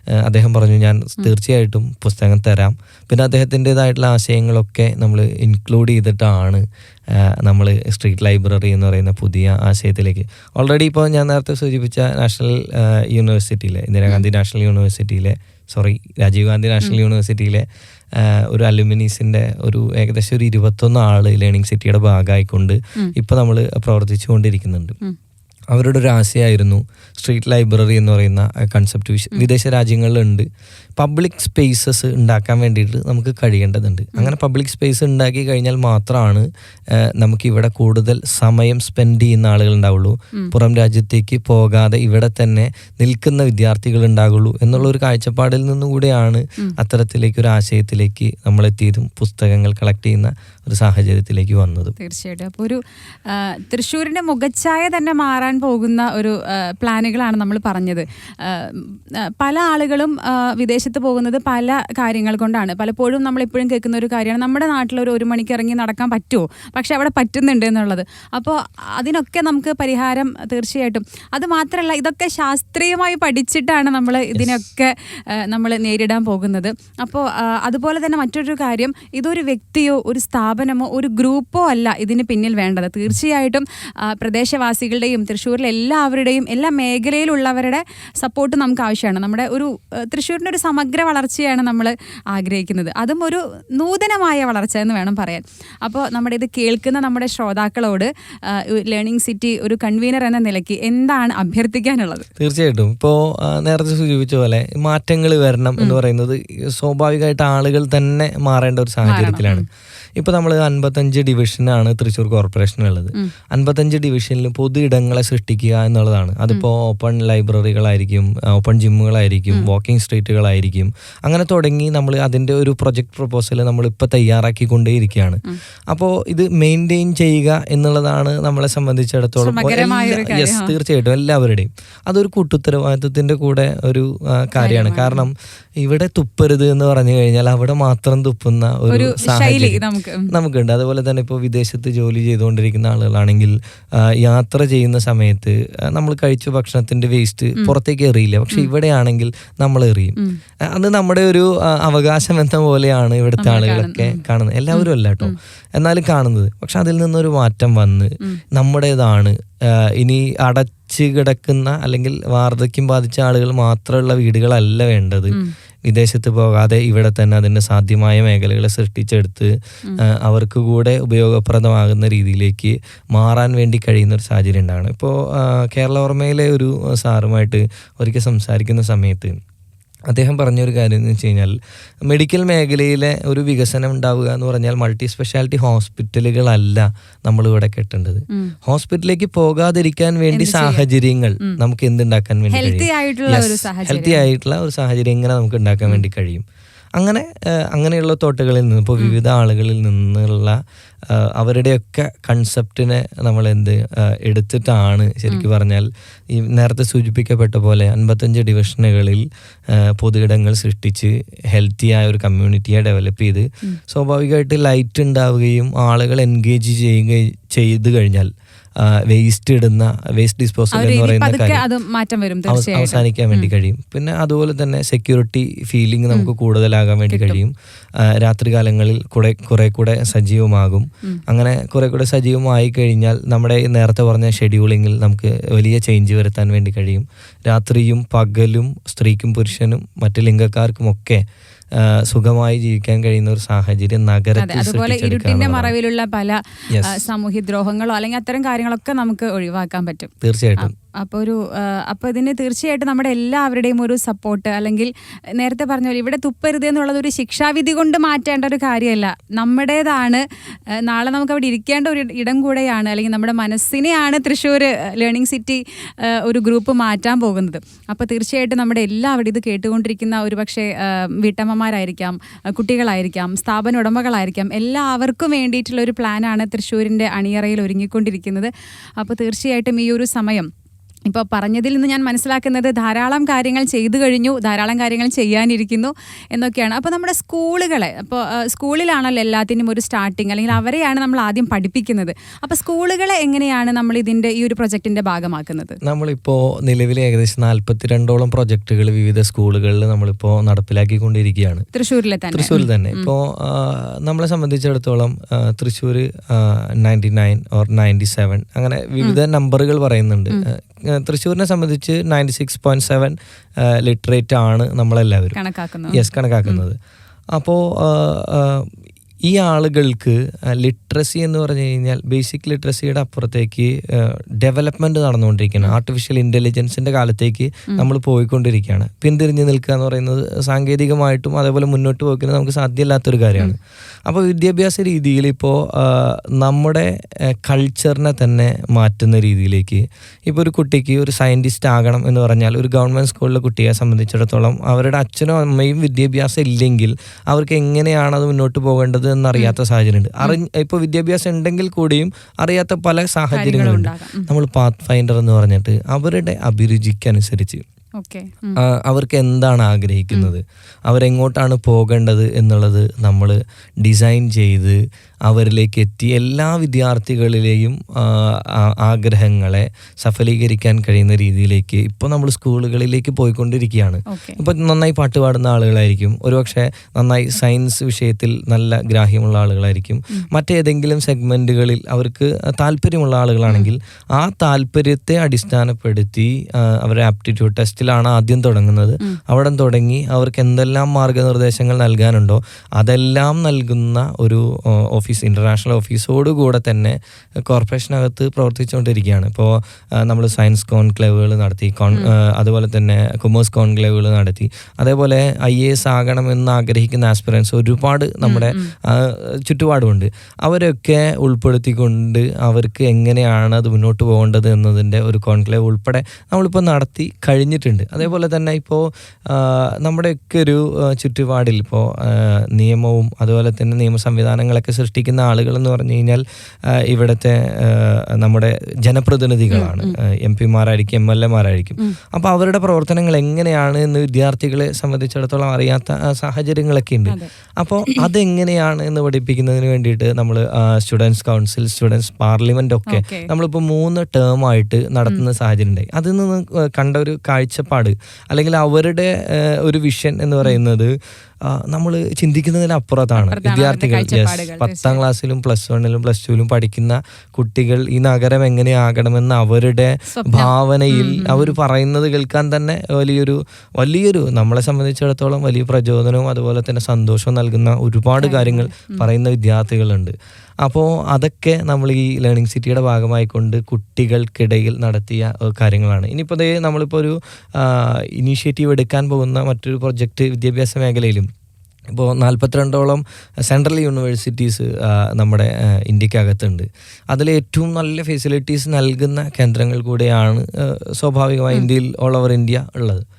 അദ്ദേഹം പറഞ്ഞു ഞാൻ തീർച്ചയായിട്ടും പുസ്തകം തരാം. പിന്നെ അദ്ദേഹത്തിന്റെതായിട്ടുള്ള ആശയങ്ങളൊക്കെ നമ്മൾ ഇൻക്ലൂഡ് ചെയ്തിട്ടാണ് നമ്മൾ സ്ട്രീറ്റ് ലൈബ്രറി എന്ന് പറയുന്ന പുതിയ ആശയത്തിലേക്ക്. ഓൾറെഡി ഇപ്പോൾ ഞാൻ നേരത്തെ സൂചിപ്പിച്ച നാഷണൽ യൂണിവേഴ്സിറ്റിയിലെ ഇന്ദിരാഗാന്ധി നാഷണൽ യൂണിവേഴ്സിറ്റിയിലെ സോറി രാജീവ് ഗാന്ധി നാഷണൽ യൂണിവേഴ്സിറ്റിയിലെ ഒരു അലുമിനീസിന്റെ ഒരു ഏകദേശം ഒരു ഇരുപത്തൊന്ന് ആൾ ലേണിംഗ് സിറ്റിയുടെ ഭാഗമായിക്കൊണ്ട് ഇപ്പോൾ നമ്മൾ പ്രവർത്തിച്ചു കൊണ്ടിരിക്കുന്നുണ്ട് അവരുടെ ഒരു ആശയമായിരുന്നു സ്ട്രീറ്റ് ലൈബ്രറി എന്ന് പറയുന്ന കൺസെപ്റ്റ് വിദേശ രാജ്യങ്ങളിലുണ്ട്. പബ്ലിക് സ്പേസസ് ഉണ്ടാക്കാൻ വേണ്ടിയിട്ട് നമുക്ക് കഴിയേണ്ടതുണ്ട്. അങ്ങനെ പബ്ലിക് സ്പേസ് ഉണ്ടാക്കി കഴിഞ്ഞാൽ മാത്രമാണ് നമുക്ക് ഇവിടെ കൂടുതൽ സമയം സ്പെൻഡ് ചെയ്യുന്ന ആളുകൾ ഉണ്ടാവുള്ളൂ. പുറം രാജ്യത്തേക്ക് പോകാതെ ഇവിടെ തന്നെ നിൽക്കുന്ന വിദ്യാർത്ഥികൾ ഉണ്ടാകുള്ളൂ എന്നുള്ള ഒരു കാഴ്ചപ്പാടിൽ നിന്നുകൂടെയാണ് അത്തരത്തിലേക്ക് ഒരു ആശയത്തിലേക്ക് നമ്മൾ എത്തിയതും പുസ്തകങ്ങൾ കളക്ട് ചെയ്യുന്ന ഒരു സാഹചര്യത്തിലേക്ക് വന്നതും. തീർച്ചയായിട്ടും. അപ്പോൾ ഒരു തൃശ്ശൂരിന്റെ മുഖച്ഛായ തന്നെ മാറാൻ പോകുന്ന ഒരു പ്ലാനുകളാണ് നമ്മൾ പറഞ്ഞത്. പല ആളുകളും വിദേശത്ത് പോകുന്നത് പല കാര്യങ്ങൾ കൊണ്ടാണ്. പലപ്പോഴും നമ്മൾ എപ്പോഴും കേൾക്കുന്ന ഒരു കാര്യമാണ് നമ്മുടെ നാട്ടിൽ ഒരു ഒരു മണിക്ക് ഇറങ്ങി നടക്കാൻ പറ്റുമോ? പക്ഷേ അവിടെ പറ്റുന്നുണ്ട് എന്നുള്ളത്. അപ്പോൾ അതിനൊക്കെ നമുക്ക് പരിഹാരം തീർച്ചയായിട്ടും. അത് മാത്രമല്ല ഇതൊക്കെ ശാസ്ത്രീയമായി പഠിച്ചിട്ടാണ് നമ്മൾ ഇതിനൊക്കെ നമ്മൾ നേരിടാൻ പോകുന്നത്. അപ്പോൾ അതുപോലെ തന്നെ മറ്റൊരു കാര്യം ഇതൊരു വ്യക്തിയോ ഒരു സ്ഥാപനമോ ഒരു ഗ്രൂപ്പോ അല്ല ഇതിന് പിന്നിൽ വേണ്ടത്. തീർച്ചയായിട്ടും പ്രദേശവാസികളുടെയും പ്രദേശവാസികളുടെയും തൃശ്ശൂരിലെ എല്ലാവരുടെയും എല്ലാ മേഖലയിലുള്ളവരുടെ സപ്പോർട്ട് നമുക്ക് ആവശ്യമാണ്. നമ്മുടെ ഒരു തൃശ്ശൂരിന്റെ ഒരു സമഗ്ര വളർച്ചയാണ് നമ്മൾ ആഗ്രഹിക്കുന്നത്. അതും ഒരു നൂതനമായ വളർച്ച എന്ന് വേണം പറയാൻ. അപ്പോൾ നമ്മുടെ ഇത് കേൾക്കുന്ന നമ്മുടെ ശ്രോതാക്കളോട് ലേണിംഗ് സിറ്റി ഒരു കൺവീനർ എന്ന നിലയ്ക്ക് എന്താണ് അഭ്യർത്ഥിക്കാനുള്ളത്? തീർച്ചയായിട്ടും. ഇപ്പോൾ നേരത്തെ സൂചിപ്പിച്ച പോലെ മാറ്റങ്ങൾ വരണം എന്ന് പറയുന്നത് സ്വാഭാവികമായിട്ട് ആളുകൾ തന്നെ മാറേണ്ട ഒരു സാഹചര്യത്തിലാണ്. ഇപ്പോൾ നമ്മൾ അൻപത്തഞ്ച് ഡിവിഷനാണ് തൃശ്ശൂർ കോർപ്പറേഷനുള്ളത് ഉള്ളത്. അൻപത്തഞ്ച് ഡിവിഷനിൽ പൊതു ഇടങ്ങളെ സൃഷ്ടിക്കുക എന്നുള്ളതാണ്. അതിപ്പോ ഓപ്പൺ ലൈബ്രറികളായിരിക്കും ഓപ്പൺ ജിമ്മുകളായിരിക്കും വാക്കിംഗ് സ്ട്രീറ്റുകളായിരിക്കും അങ്ങനെ തുടങ്ങി നമ്മൾ അതിന്റെ ഒരു പ്രൊജക്ട് പ്രപ്പോസൽ നമ്മൾ ഇപ്പോൾ തയ്യാറാക്കിക്കൊണ്ടേയിരിക്കുകയാണ്. അപ്പോൾ ഇത് മെയിന്റെയിൻ ചെയ്യുക എന്നുള്ളതാണ് നമ്മളെ സംബന്ധിച്ചിടത്തോളം. യെസ് തീർച്ചയായിട്ടും എല്ലാവരുടെയും. അതൊരു കൂട്ടുത്തരവാദിത്വത്തിന്റെ കൂടെ ഒരു കാര്യമാണ്. കാരണം ഇവിടെ തുപ്പരുത് എന്ന് പറഞ്ഞു കഴിഞ്ഞാൽ അവിടെ മാത്രം തുപ്പുന്ന ഒരു സാഹചര്യം. നമുക്കുണ്ട്. അതുപോലെ തന്നെ ഇപ്പോൾ വിദേശത്ത് ജോലി ചെയ്തുകൊണ്ടിരിക്കുന്ന ആളുകളാണെങ്കിൽ യാത്ര ചെയ്യുന്ന സമയത്ത് നമ്മൾ കഴിച്ച ഭക്ഷണത്തിന്റെ വേസ്റ്റ് പുറത്തേക്ക് എറിയില്ല. പക്ഷെ ഇവിടെയാണെങ്കിൽ നമ്മൾ എറിയും. അത് നമ്മുടെ ഒരു അവകാശം എന്ന പോലെയാണ് ഇവിടുത്തെ ആളുകളൊക്കെ കാണുന്നത്. എല്ലാവരും അല്ല കേട്ടോ. എന്നാലും കാണുന്നത്. പക്ഷെ അതിൽ നിന്നൊരു മാറ്റം വന്ന് നമ്മുടേതാണ് ഇനി അടച്ച് കിടക്കുന്ന അല്ലെങ്കിൽ വാർദ്ധക്യം ബാധിച്ച ആളുകൾ മാത്രമുള്ള വീടുകളല്ല വേണ്ടത്. വിദേശത്ത് പോകാതെ ഇവിടെ തന്നെ അതിന്റെ സാധ്യമായ മേഖലകളെ സൃഷ്ടിച്ചെടുത്ത് അവർക്ക് കൂടെ ഉപയോഗപ്രദമാകുന്ന രീതിയിലേക്ക് മാറാൻ വേണ്ടി കഴിയുന്ന ഒരു സാഹചര്യം ഉണ്ടാകണം. ഇപ്പോൾ കേരള ഓർമ്മയിലെ ഒരു സാറുമായിട്ട് ഒരിക്കൽ സംസാരിക്കുന്ന സമയത്ത് അദ്ദേഹം പറഞ്ഞൊരു കാര്യം എന്ന് വെച്ച് കഴിഞ്ഞാൽ മെഡിക്കൽ മേഖലയിലെ ഒരു വികസനം ഉണ്ടാവുക എന്ന് പറഞ്ഞാൽ മൾട്ടി സ്പെഷ്യാലിറ്റി ഹോസ്പിറ്റലുകളല്ല നമ്മൾ ഇവിടെ കെട്ടേണ്ടത്. ഹോസ്പിറ്റലിലേക്ക് പോകാതിരിക്കാൻ വേണ്ടി സാഹചര്യങ്ങൾ നമുക്ക് എന്തുണ്ടാക്കാൻ വേണ്ടി ഹെൽത്തി കഴിയും? ആയിട്ടുള്ള ഒരു സാഹചര്യം. healthy ആയിട്ടുള്ള ഒരു സാഹചര്യം എങ്ങനെ നമുക്ക് ഉണ്ടാക്കാൻ വേണ്ടി കഴിയും അങ്ങനെ അങ്ങനെയുള്ള തോട്ടുകളിൽ നിന്ന് ഇപ്പോൾ വിവിധ ആളുകളിൽ നിന്നുള്ള അവരുടെയൊക്കെ കൺസെപ്റ്റിനെ നമ്മൾ എന്ത് എടുത്തിട്ടാണ് ശരിക്കും പറഞ്ഞാൽ ഈ നേരത്തെ സൂചിപ്പിക്കപ്പെട്ട പോലെ അൻപത്തഞ്ച് ഡിവിഷനുകളിൽ പൊതുയിടങ്ങൾ സൃഷ്ടിച്ച് ഹെൽത്തിയായ ഒരു കമ്മ്യൂണിറ്റിയെ ഡെവലപ്പ് ചെയ്ത് സ്വാഭാവികമായിട്ട് ലൈറ്റ് ഉണ്ടാവുകയും ആളുകൾ എൻഗേജ് ചെയ്യുകയും ചെയ്തു കഴിഞ്ഞാൽ വേസ്റ്റ് ഇടുന്ന വേസ്റ്റ് ഡിസ്പോസൽ എന്ന് പറയുന്ന കാര്യം അവസാനിക്കാൻ വേണ്ടി കഴിയും. പിന്നെ അതുപോലെ തന്നെ സെക്യൂരിറ്റി ഫീലിംഗ് നമുക്ക് കൂടുതലാകാൻ വേണ്ടി കഴിയും. രാത്രി രാത്രികാലങ്ങളിൽ കുറെ കുറെ കൂടെ സജീവമാകും. അങ്ങനെ കുറെ കൂടെ സജീവമായി കഴിഞ്ഞാൽ നമ്മുടെ നേരത്തെ പറഞ്ഞ ഷെഡ്യൂളിങ്ങിൽ നമുക്ക് വലിയ ചേഞ്ച് വരുത്താൻ വേണ്ടി കഴിയും. രാത്രിയും പകലും സ്ത്രീക്കും പുരുഷനും മറ്റു ലിംഗക്കാർക്കും ഒക്കെ സുഖമായി ജീവിക്കാൻ കഴിയുന്ന ഒരു സാഹചര്യം നഗരത്തിൽ അതുപോലെ ഇരുട്ടിന്റെ മറവിലുള്ള പല സാമൂഹ്യദ്രോഹങ്ങളോ സാമൂഹ്യ ദ്രോഹങ്ങളോ അല്ലെങ്കിൽ അത്തരം കാര്യങ്ങളൊക്കെ നമുക്ക് ഒഴിവാക്കാൻ പറ്റും. തീർച്ചയായിട്ടും. അപ്പോൾ ഒരു അപ്പോൾ ഇതിന് തീർച്ചയായിട്ടും നമ്മുടെ എല്ലാവരുടെയും ഒരു സപ്പോർട്ട് അല്ലെങ്കിൽ നേരത്തെ പറഞ്ഞ പോലെ ഇവിടെ തുപ്പരുത് എന്നുള്ളത് ഒരു ശിക്ഷാവിധി കൊണ്ട് മാറ്റേണ്ട ഒരു കാര്യമല്ല. നമ്മുടേതാണ് നാളെ നമുക്ക് അവിടെ ഇരിക്കേണ്ട ഒരു ഇടം കൂടെയാണ് അല്ലെങ്കിൽ നമ്മുടെ മനസ്സിനെയാണ് തൃശ്ശൂർ ലേണിംഗ് സിറ്റി ഒരു ഗ്രൂപ്പ് മാറ്റാൻ പോകുന്നത്. അപ്പോൾ തീർച്ചയായിട്ടും നമ്മുടെ എല്ലാവരും ഇത് കേട്ടുകൊണ്ടിരിക്കുന്ന ഒരു പക്ഷേ വീട്ടമ്മമാരായിരിക്കാം കുട്ടികളായിരിക്കാം സ്ഥാപന ഉടമകളായിരിക്കാം എല്ലാവർക്കും വേണ്ടിയിട്ടുള്ള ഒരു പ്ലാനാണ് തൃശ്ശൂരിന്റെ അണിയറയിൽ ഒരുങ്ങിക്കൊണ്ടിരിക്കുന്നത്. അപ്പോൾ തീർച്ചയായിട്ടും ഈ ഒരു സമയം ഇപ്പോൾ പറഞ്ഞതിൽ നിന്ന് ഞാൻ മനസ്സിലാക്കുന്നത് ധാരാളം കാര്യങ്ങൾ ചെയ്തു കഴിഞ്ഞു ധാരാളം കാര്യങ്ങൾ ചെയ്യാനിരിക്കുന്നു എന്നൊക്കെയാണ്. അപ്പോൾ നമ്മുടെ സ്കൂളുകളെ അപ്പോൾ സ്കൂളിലാണല്ലോ എല്ലാത്തിനും ഒരു സ്റ്റാർട്ടിങ് അല്ലെങ്കിൽ അവരെയാണ് നമ്മൾ ആദ്യം പഠിപ്പിക്കുന്നത്. അപ്പോൾ സ്കൂളുകളെ എങ്ങനെയാണ് നമ്മൾ ഇതിന്റെ ഈ ഒരു പ്രൊജക്റ്റിന്റെ ഭാഗമാക്കുന്നത്? നമ്മളിപ്പോൾ നിലവിൽ ഏകദേശം നാൽപ്പത്തിരണ്ടോളം പ്രൊജക്റ്റുകൾ വിവിധ സ്കൂളുകളിൽ നമ്മളിപ്പോൾ നടപ്പിലാക്കിക്കൊണ്ടിരിക്കുകയാണ്. തൃശ്ശൂരിലെ തന്നെ. തൃശ്ശൂരിൽ തന്നെ. ഇപ്പോൾ നമ്മളെ സംബന്ധിച്ചിടത്തോളം Thrissur ninety nine or ninety seven അങ്ങനെ വിവിധ നമ്പറുകൾ പറയുന്നുണ്ട്. തൃശ്ശൂരിനെ സംബന്ധിച്ച് ninety six point seven literate ആണ് നമ്മളെല്ലാവരും. യെസ് കണക്കാക്കുന്നത്. അപ്പോൾ ഈ ആളുകൾക്ക് ലിറ്ററസി എന്ന് പറഞ്ഞു കഴിഞ്ഞാൽ ബേസിക് ലിറ്ററസിയുടെ അപ്പുറത്തേക്ക് ഡെവലപ്മെന്റ് നടന്നുകൊണ്ടിരിക്കുകയാണ്. ആർട്ടിഫിഷ്യൽ ഇന്റലിജൻസിന്റെ കാലത്തേക്ക് നമ്മൾ പോയിക്കൊണ്ടിരിക്കുകയാണ്. പിന്തിരിഞ്ഞ് നിൽക്കുക എന്ന് പറയുന്നത് സാങ്കേതികമായിട്ടും അതേപോലെ മുന്നോട്ട് പോയിക്കുന്നത് നമുക്ക് സാധ്യമല്ലാത്തൊരു കാര്യമാണ്. അപ്പോൾ വിദ്യാഭ്യാസ രീതിയിൽ ഇപ്പോൾ നമ്മുടെ കൾച്ചറിനെ തന്നെ മാറ്റുന്ന രീതിയിലേക്ക് ഇപ്പോൾ ഒരു കുട്ടിക്ക് ഒരു സയന്റിസ്റ്റ് ആകണം എന്ന് പറഞ്ഞാൽ ഒരു ഗവൺമെന്റ് സ്കൂളിലെ കുട്ടിയെ സംബന്ധിച്ചിടത്തോളം അവരുടെ അച്ഛനും അമ്മയും വിദ്യാഭ്യാസം ഇല്ലെങ്കിൽ അവർക്ക് എങ്ങനെയാണ് അത് മുന്നോട്ട് പോകേണ്ടത് എന്നറിയാത്ത സാഹചര്യമുണ്ട്. അറി ഇപ്പോൾ വിദ്യാഭ്യാസം ഉണ്ടെങ്കിൽ കൂടിയും അറിയാത്ത പല സാഹചര്യങ്ങളുണ്ട് നമ്മൾ പാത്ത് ഫൈൻഡർ എന്ന് പറഞ്ഞിട്ട് അവരുടെ അഭിരുചിക്കനുസരിച്ച് അവർക്ക് എന്താണ് ആഗ്രഹിക്കുന്നത്? അവരെങ്ങോട്ടാണ് പോകേണ്ടത് എന്നുള്ളത് നമ്മൾ ഡിസൈൻ ചെയ്ത് അവരിലേക്ക് എത്തി എല്ലാ വിദ്യാർത്ഥികളിലെയും ആഗ്രഹങ്ങളെ സഫലീകരിക്കാൻ കഴിയുന്ന രീതിയിലേക്ക് ഇപ്പോൾ നമ്മൾ സ്കൂളുകളിലേക്ക് പോയിക്കൊണ്ടിരിക്കുകയാണ്. ഇപ്പോൾ നന്നായി പാട്ട് പാടുന്ന ആളുകളായിരിക്കും. ഒരുപക്ഷെ നന്നായി സയൻസ് വിഷയത്തിൽ നല്ല ഗ്രാഹ്യമുള്ള ആളുകളായിരിക്കും. മറ്റേതെങ്കിലും സെഗ്മെന്റുകളിൽ അവർക്ക് താല്പര്യമുള്ള ആളുകളാണെങ്കിൽ ആ താല്പര്യത്തെ അടിസ്ഥാനപ്പെടുത്തി അവരുടെ ആപ്റ്റിറ്റ്യൂഡ് ടെസ്റ്റിലാണ് ആദ്യം തുടങ്ങുന്നത്. അവിടെ തുടങ്ങി അവർക്ക് എന്തെല്ലാം മാർഗനിർദ്ദേശങ്ങൾ നൽകാനുണ്ടോ അതെല്ലാം നൽകുന്ന ഒരു ഓഫീസ് ഇന്റർനാഷണൽ ഓഫീസോടുകൂടെ തന്നെ കോർപ്പറേഷനകത്ത് പ്രവർത്തിച്ചുകൊണ്ടിരിക്കുകയാണ്. ഇപ്പോൾ നമ്മൾ സയൻസ് കോൺക്ലേവുകൾ നടത്തി കോൺ അതുപോലെ തന്നെ കൊമേഴ്സ് കോൺക്ലേവുകൾ നടത്തി. അതേപോലെ ഐ എ എസ് ആകണമെന്ന് ആഗ്രഹിക്കുന്ന ആസ്പിറൻസ് ഒരുപാട് നമ്മുടെ ചുറ്റുപാടുമുണ്ട്. അവരൊക്കെ ഉൾപ്പെടുത്തിക്കൊണ്ട് അവർക്ക് എങ്ങനെയാണ് അത് മുന്നോട്ട് പോകേണ്ടത് എന്നതിന്റെ ഒരു കോൺക്ലേവ് ഉൾപ്പെടെ നമ്മളിപ്പോൾ നടത്തി കഴിഞ്ഞിട്ടുണ്ട്. അതേപോലെ തന്നെ ഇപ്പോൾ നമ്മുടെയൊക്കെ ഒരു ചുറ്റുപാടിൽ ഇപ്പോൾ നിയമവും അതുപോലെ തന്നെ നിയമ സംവിധാനങ്ങളൊക്കെ സൃഷ്ടിക്കുന്ന ആളുകൾ എന്ന് പറഞ്ഞു കഴിഞ്ഞാൽ ഇവിടുത്തെ നമ്മുടെ ജനപ്രതിനിധികളാണ്. എം പിമാരായിരിക്കും എം എൽ എമാരായിരിക്കും. അപ്പോൾ അവരുടെ പ്രവർത്തനങ്ങൾ എങ്ങനെയാണ് എന്ന് വിദ്യാർത്ഥികളെ സംബന്ധിച്ചിടത്തോളം അറിയാത്ത സാഹചര്യങ്ങളൊക്കെ ഉണ്ട്. അപ്പോൾ അതെങ്ങനെയാണ് എന്ന് പഠിപ്പിക്കുന്നതിന് വേണ്ടിയിട്ട് നമ്മൾ സ്റ്റുഡൻസ് കൗൺസിൽ സ്റ്റുഡൻസ് പാർലമെന്റ് ഒക്കെ. നമ്മളിപ്പോൾ മൂന്ന് ടേം ആയിട്ട് നടത്തുന്ന സാഹചര്യം ഉണ്ടായി അതിൽ നിന്ന് കണ്ട ഒരു കാഴ്ചപ്പാട് അല്ലെങ്കിൽ അവരുടെ ഒരു വിഷൻ എന്ന് പറയുന്നത് നമ്മൾ ചിന്തിക്കുന്നതിനപ്പുറത്താണ്. വിദ്യാർത്ഥികൾ. യെസ് പത്താം ക്ലാസ്സിലും പ്ലസ് വണ്ണിലും പ്ലസ് ടുവിലും പഠിക്കുന്ന കുട്ടികൾ ഈ നഗരം എങ്ങനെയാകണമെന്ന് അവരുടെ ഭാവനയിൽ അവർ പറയുന്നത് കേൾക്കാൻ തന്നെ വലിയൊരു വലിയൊരു നമ്മളെ സംബന്ധിച്ചിടത്തോളം വലിയ പ്രചോദനവും അതുപോലെ തന്നെ സന്തോഷവും നൽകുന്ന ഒരുപാട് കാര്യങ്ങൾ പറയുന്ന വിദ്യാർത്ഥികളുണ്ട്. അപ്പോൾ അതൊക്കെ നമ്മൾ ഈ ലേണിംഗ് സിറ്റിയുടെ ഭാഗമായിക്കൊണ്ട് കുട്ടികൾക്കിടയിൽ നടത്തിയ കാര്യങ്ങളാണ്. ഇനിയിപ്പോൾ അതേ നമ്മളിപ്പോൾ ഒരു ഇനീഷ്യേറ്റീവ് എടുക്കാൻ പോകുന്ന മറ്റൊരു പ്രൊജക്റ്റ് വിദ്യാഭ്യാസ മേഖലയിലും ഇപ്പോൾ നാൽപ്പത്തിരണ്ടോളം സെൻട്രൽ യൂണിവേഴ്സിറ്റീസ് നമ്മുടെ ഇന്ത്യക്കകത്തുണ്ട്. അതിൽ ഏറ്റവും നല്ല ഫെസിലിറ്റീസ് നൽകുന്ന കേന്ദ്രങ്ങൾ കൂടെയാണ് സ്വാഭാവികമായി ഇന്ത്യയിൽ ഓൾ ഓവർ ഇന്ത്യ ഉള്ളത്.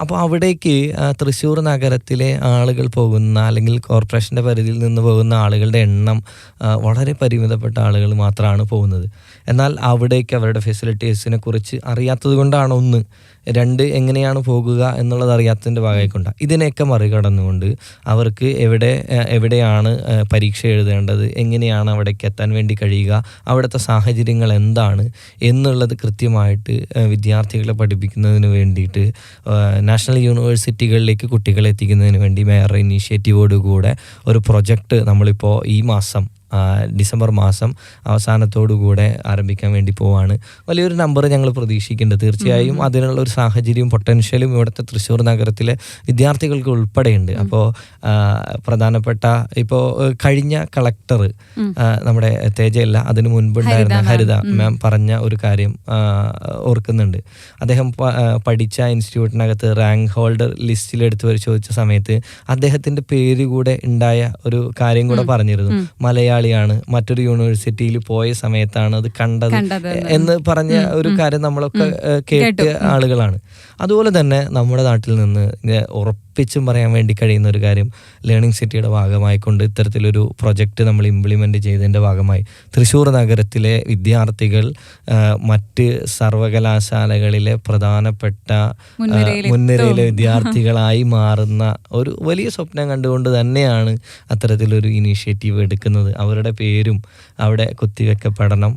അപ്പോൾ അവിടേക്ക് തൃശ്ശൂർ നഗരത്തിലെ ആളുകൾ പോകുന്ന അല്ലെങ്കിൽ കോർപ്പറേഷന്റെ പരിധിയിൽ നിന്ന് പോകുന്ന ആളുകളുടെ എണ്ണം വളരെ പരിമിതപ്പെട്ട ആളുകൾ മാത്രമാണ് പോകുന്നത്. എന്നാൽ അവിടേക്ക് അവരുടെ ഫെസിലിറ്റീസിനെ കുറിച്ച് അറിയാത്തത് കൊണ്ടാണ് ഒന്ന് രണ്ട് എങ്ങനെയാണ് പോകുക എന്നുള്ളത് അറിയാത്തതിന്റെ ഭാഗമായിക്കൊണ്ട ഇതിനെയൊക്കെ മറികടന്നുകൊണ്ട് അവർക്ക് എവിടെ എവിടെയാണ് പരീക്ഷ എഴുതേണ്ടത് എങ്ങനെയാണ് അവിടേക്ക് എത്താൻ വേണ്ടി കഴിയുക അവിടുത്തെ സാഹചര്യങ്ങൾ എന്താണ് എന്നുള്ളത് കൃത്യമായിട്ട് വിദ്യാർത്ഥികളെ പഠിപ്പിക്കുന്നതിന് വേണ്ടിയിട്ട് നാഷണൽ യൂണിവേഴ്സിറ്റികളിലേക്ക് കുട്ടികളെ എത്തിക്കുന്നതിന് വേണ്ടി മേയർ ഇനീഷ്യേറ്റീവോടുകൂടെ ഒരു പ്രൊജക്റ്റ് നമ്മളിപ്പോൾ ഈ മാസം ഡിസംബർ മാസം അവസാനത്തോടുകൂടെ ആരംഭിക്കാൻ വേണ്ടി പോവാണ്. വലിയൊരു നമ്പർ ഞങ്ങൾ പ്രതീക്ഷിക്കുന്നുണ്ട്. തീർച്ചയായും അതിനുള്ള ഒരു സാഹചര്യവും പൊട്ടൻഷ്യലും ഇവിടുത്തെ തൃശ്ശൂർ നഗരത്തിലെ വിദ്യാർത്ഥികൾക്ക് ഉൾപ്പെടെയുണ്ട്. അപ്പോൾ പ്രധാനപ്പെട്ട ഇപ്പോൾ കഴിഞ്ഞ കളക്ടർ നമ്മുടെ തേജയല്ല അതിനു മുൻപുണ്ടായിരുന്ന ഹരിത മാം. പറഞ്ഞ ഒരു കാര്യം ഓർക്കുന്നുണ്ട്. അദ്ദേഹം പഠിച്ച ഇൻസ്റ്റിറ്റ്യൂട്ടിനകത്ത് റാങ്ക് ഹോൾഡർ ലിസ്റ്റിൽ എടുത്തു പരിശോധിച്ച സമയത്ത് അദ്ദേഹത്തിന്റെ പേര് കൂടെ ഉണ്ടായ ഒരു കാര്യം കൂടെ പറഞ്ഞിരുന്നു. മലയാളിയാണ് മറ്റൊരു യൂണിവേഴ്സിറ്റിയിൽ പോയ സമയത്താണ് അത് കണ്ടത് എന്ന്. പറഞ്ഞ ഒരു കാര്യം നമ്മളൊക്കെ കേട്ട ആളുകളാണ്. അതുപോലെ തന്നെ നമ്മുടെ നാട്ടിൽ നിന്ന് ഞാൻ ഉറപ്പിച്ചും പറയാൻ വേണ്ടി കഴിയുന്ന ഒരു കാര്യം ലേണിംഗ് സിറ്റിയുടെ ഭാഗമായിക്കൊണ്ട് ഇത്തരത്തിലൊരു പ്രൊജക്റ്റ് നമ്മൾ ഇംപ്ലിമെന്റ് ചെയ്തതിന്റെ ഭാഗമായി. തൃശ്ശൂർ നഗരത്തിലെ വിദ്യാർത്ഥികൾ മറ്റ് സർവകലാശാലകളിലെ പ്രധാനപ്പെട്ട മുൻനിരയിലെ വിദ്യാർത്ഥികളായി മാറുന്ന ഒരു വലിയ സ്വപ്നം കണ്ടുകൊണ്ട് തന്നെയാണ് അത്തരത്തിലൊരു ഇനീഷ്യേറ്റീവ് എടുക്കുന്നത്. അവരുടെ പേരും അവിടെ കുത്തിവെക്കപ്പെടണം.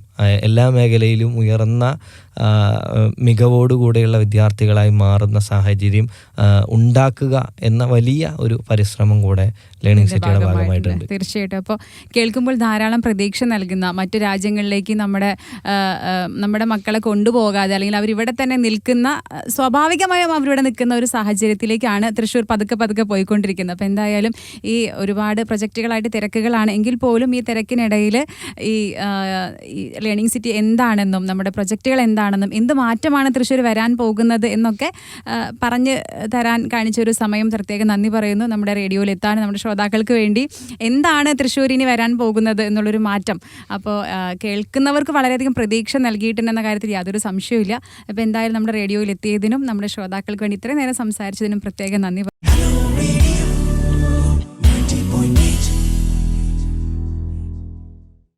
എല്ലാ മേഖലയിലും ഉയർന്ന മികവോടുകൂടെയുള്ള വിദ്യാർത്ഥികളായി മാറുന്ന സാഹചര്യം ഉണ്ടാക്കുക എന്ന വലിയ ഒരു പരിശ്രമം കൂടെ ലേണിംഗ് സിറ്റിയുടെ ഭാഗമായിട്ടുണ്ട്. തീർച്ചയായിട്ടും. അപ്പോൾ കേൾക്കുമ്പോൾ ധാരാളം പ്രതീക്ഷ നൽകുന്ന മറ്റു രാജ്യങ്ങളിലേക്ക് നമ്മുടെ നമ്മുടെ മക്കളെ കൊണ്ടുപോകാതെ അല്ലെങ്കിൽ അവരിവിടെ തന്നെ നിൽക്കുന്ന സ്വാഭാവികമായും അവരിവിടെ നിൽക്കുന്ന ഒരു സാഹചര്യത്തിലേക്കാണ് തൃശ്ശൂർ പതുക്കെ പതുക്കെ പോയിക്കൊണ്ടിരിക്കുന്നത്. അപ്പോൾ എന്തായാലും ഈ ഒരുപാട് പ്രൊജക്റ്റുകളായിട്ട് തിരക്കുകളാണ്. എങ്കിൽ പോലും ഈ തിരക്കിനിടയിൽ ഈ ലേണിംഗ് സിറ്റി എന്താണെന്നും നമ്മുടെ പ്രൊജക്റ്റുകൾ എന്താണെന്നും എന്ത് മാറ്റമാണ് തൃശ്ശൂർ വരാൻ പോകുന്നത് എന്നൊക്കെ പറഞ്ഞ് തരാൻ കാണിച്ച ഒരു സമയം പ്രത്യേകം നന്ദി പറയുന്നു. നമ്മുടെ റേഡിയോയിൽ എത്താൻ നമ്മുടെ ശ്രോതാക്കൾക്ക് വേണ്ടി. എന്താണ് തൃശ്ശൂരിനി വരാൻ പോകുന്നത് എന്നുള്ളൊരു മാറ്റം? അപ്പോൾ കേൾക്കുന്നവർക്ക് വളരെയധികം പ്രതീക്ഷ നൽകിയിട്ടുണ്ടെന്ന കാര്യത്തിൽ യാതൊരു സംശയവുമില്ല. അപ്പോൾ എന്തായാലും നമ്മുടെ റേഡിയോയിൽ എത്തിയതിനും നമ്മുടെ ശ്രോതാക്കൾക്ക് വേണ്ടി ഇത്രയും നേരം സംസാരിച്ചതിനും പ്രത്യേകം നന്ദി.